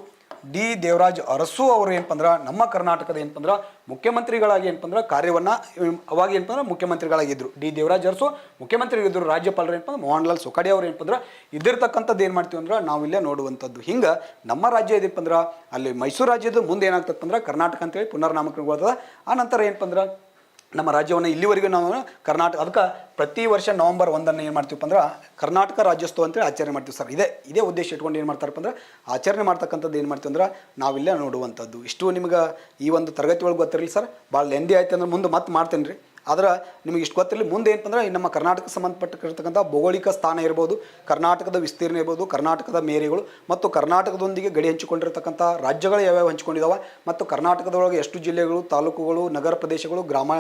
D. Devaraj Arasu ಅವರು ಏನಪ್ಪ ಅಂದ್ರೆ ನಮ್ಮ ಕರ್ನಾಟಕದ ಏನಪ್ಪ ಅಂದ್ರೆ ಮುಖ್ಯಮಂತ್ರಿಗಳಾಗಿ ಏನಪ್ಪ ಅಂದ್ರೆ ಕಾರ್ಯವನ್ನು ಅವಾಗ ಏನಪ್ಪ ಅಂದ್ರೆ ಮುಖ್ಯಮಂತ್ರಿಗಳಾಗಿದ್ದರು ಡಿ. ದೇವರಾಜ್ ಅರಸು ಮುಖ್ಯಮಂತ್ರಿಗಳಿದ್ದರು ರಾಜ್ಯಪಾಲರು ಏನಪ್ಪ ಅಂದ್ರೆ ಮೋಹನ್ ಅವರು ಏನಪ್ಪಂದ್ರೆ ಇದಿರ್ತಕ್ಕಂಥದ್ದು ಏನು ಮಾಡ್ತೀವಿ ಅಂದ್ರೆ ಇಲ್ಲೇ ನೋಡುವಂಥದ್ದು. ಹಿಂಗೆ ನಮ್ಮ ರಾಜ್ಯ ಇದಪ್ಪ ಅಂದ್ರೆ ಅಲ್ಲಿ ಮೈಸೂರು ರಾಜ್ಯದ ಮುಂದೆ ಏನಾಗ್ತದೆ ಅಂದ್ರೆ ಕರ್ನಾಟಕ ಅಂತೇಳಿ ಪುನರ್ನಾಮಕರಣಗೊಳ್ತದೆ. ಆ ನಂತರ ಏನಪ್ಪ ಅಂದ್ರೆ ನಮ್ಮ ರಾಜ್ಯವನ್ನು ಇಲ್ಲಿವರೆಗೂ ನಾವು ಕರ್ನಾಟಕ, ಅದಕ್ಕೆ ಪ್ರತಿ ವರ್ಷ ನವಂಬರ್ ಒಂದನ್ನು ಏನು ಮಾಡ್ತೀವಪ್ಪ ಅಂದ್ರೆ ಕರ್ನಾಟಕ ರಾಜ್ಯೋತ್ಸವ ಅಂತೇಳಿ ಆಚರಣೆ ಮಾಡ್ತೀವಿ ಸರ್. ಇದೇ ಇದೇ ಉದ್ದೇಶ ಇಟ್ಕೊಂಡು ಏನು ಮಾಡ್ತಾರಪ್ಪ ಅಂದ್ರೆ ಆಚರಣೆ ಮಾಡ್ತಕ್ಕಂಥದ್ದು ಏನು ಮಾಡ್ತೀವಿ ಅಂದ್ರೆ ನಾವಿಲ್ಲೇ ನೋಡುವಂಥದ್ದು. ಇಷ್ಟು ನಿಮ್ಗೆ ಈ ಒಂದು ತರಗತಿ ಒಳಗೆ ಗೊತ್ತಿರಲಿ ಸರ್. ಭಾಳ ಲೆಂದಿ ಆಯ್ತು ಅಂದ್ರೆ ಮುಂದೆ ಮತ್ತೆ ಮಾಡ್ತೇನೆ ರೀ ಆದ್ರೆ ನಿಮಗೆ ಇಷ್ಟು ಗೊತ್ತಿರಲಿ, ಮುಂದೆ ಏನಂತಂದ್ರೆ ನಮ್ಮ ಕರ್ನಾಟಕ ಸಂಬಂಧಪಟ್ಟಿರ್ತಕ್ಕಂಥ ಭೌಗೋಳಿಕ ಸ್ಥಾನ ಇರ್ಬೋದು, ಕರ್ನಾಟಕದ ವಿಸ್ತೀರ್ಣ ಇರ್ಬೋದು, ಕರ್ನಾಟಕದ ಮೇರೆಗಳು ಮತ್ತು ಕರ್ನಾಟಕದೊಂದಿಗೆ ಗಡಿ ಹಂಚಿಕೊಂಡಿರ್ತಕ್ಕಂಥ ರಾಜ್ಯಗಳು ಯಾವ್ಯಾವ ಹಂಚಿಕೊಂಡಿದ್ದಾವೆ ಮತ್ತು ಕರ್ನಾಟಕದೊಳಗೆ ಎಷ್ಟು ಜಿಲ್ಲೆಗಳು, ತಾಲೂಕುಗಳು, ನಗರ ಪ್ರದೇಶಗಳು, ಗ್ರಾಮ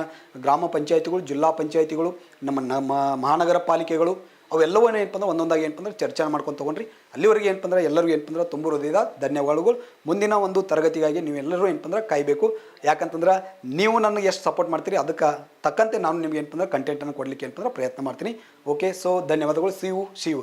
ಗ್ರಾಮ ಪಂಚಾಯತಿಗಳು, ಜಿಲ್ಲಾ ಪಂಚಾಯತಿಗಳು, ನಮ್ಮ ನಮ್ಮ ಮಹಾನಗರ ಪಾಲಿಕೆಗಳು ಅವೆಲ್ಲವೂ ಏನಪ್ಪ ಅಂದ್ರೆ ಒಂದೊಂದಾಗಿ ಏನಪ್ಪ ಅಂದ್ರೆ ಚರ್ಚೆ ಮಾಡ್ಕೊಂಡು ತೊಗೊಂಡ್ರಿ. ಅಲ್ಲಿವರೆಗೆ ಏನಪ್ಪ ಅಂದ್ರೆ ಎಲ್ಲರಿಗೂ ಏನಪ್ಪ ಅಂದ್ರೆ ತುಂಬ ಹೃದಯದ ಧನ್ಯವಾದಗಳು. ಮುಂದಿನ ಒಂದು ತರಗತಿಗಾಗಿ ನೀವೆಲ್ಲರೂ ಏನಪ್ಪ ಅಂದ್ರೆ ಕಾಯಬೇಕು. ಯಾಕಂತಂದ್ರೆ ನೀವು ನನಗೆ ಎಷ್ಟು ಸಪೋರ್ಟ್ ಮಾಡ್ತೀರಿ, ಅದಕ್ಕೆ ತಕ್ಕಂತೆ ನಾನು ನಿಮಗೆ ಏನಪ್ಪ ಅಂದ್ರೆ ಕಂಟೆಂಟನ್ನು ಕೊಡಲಿಕ್ಕೆ ಏನಪ್ಪ ಅಂದ್ರೆ ಪ್ರಯತ್ನ ಮಾಡ್ತೀನಿ. ಓಕೆ ಸೊ ಧನ್ಯವಾದಗಳು. See you see you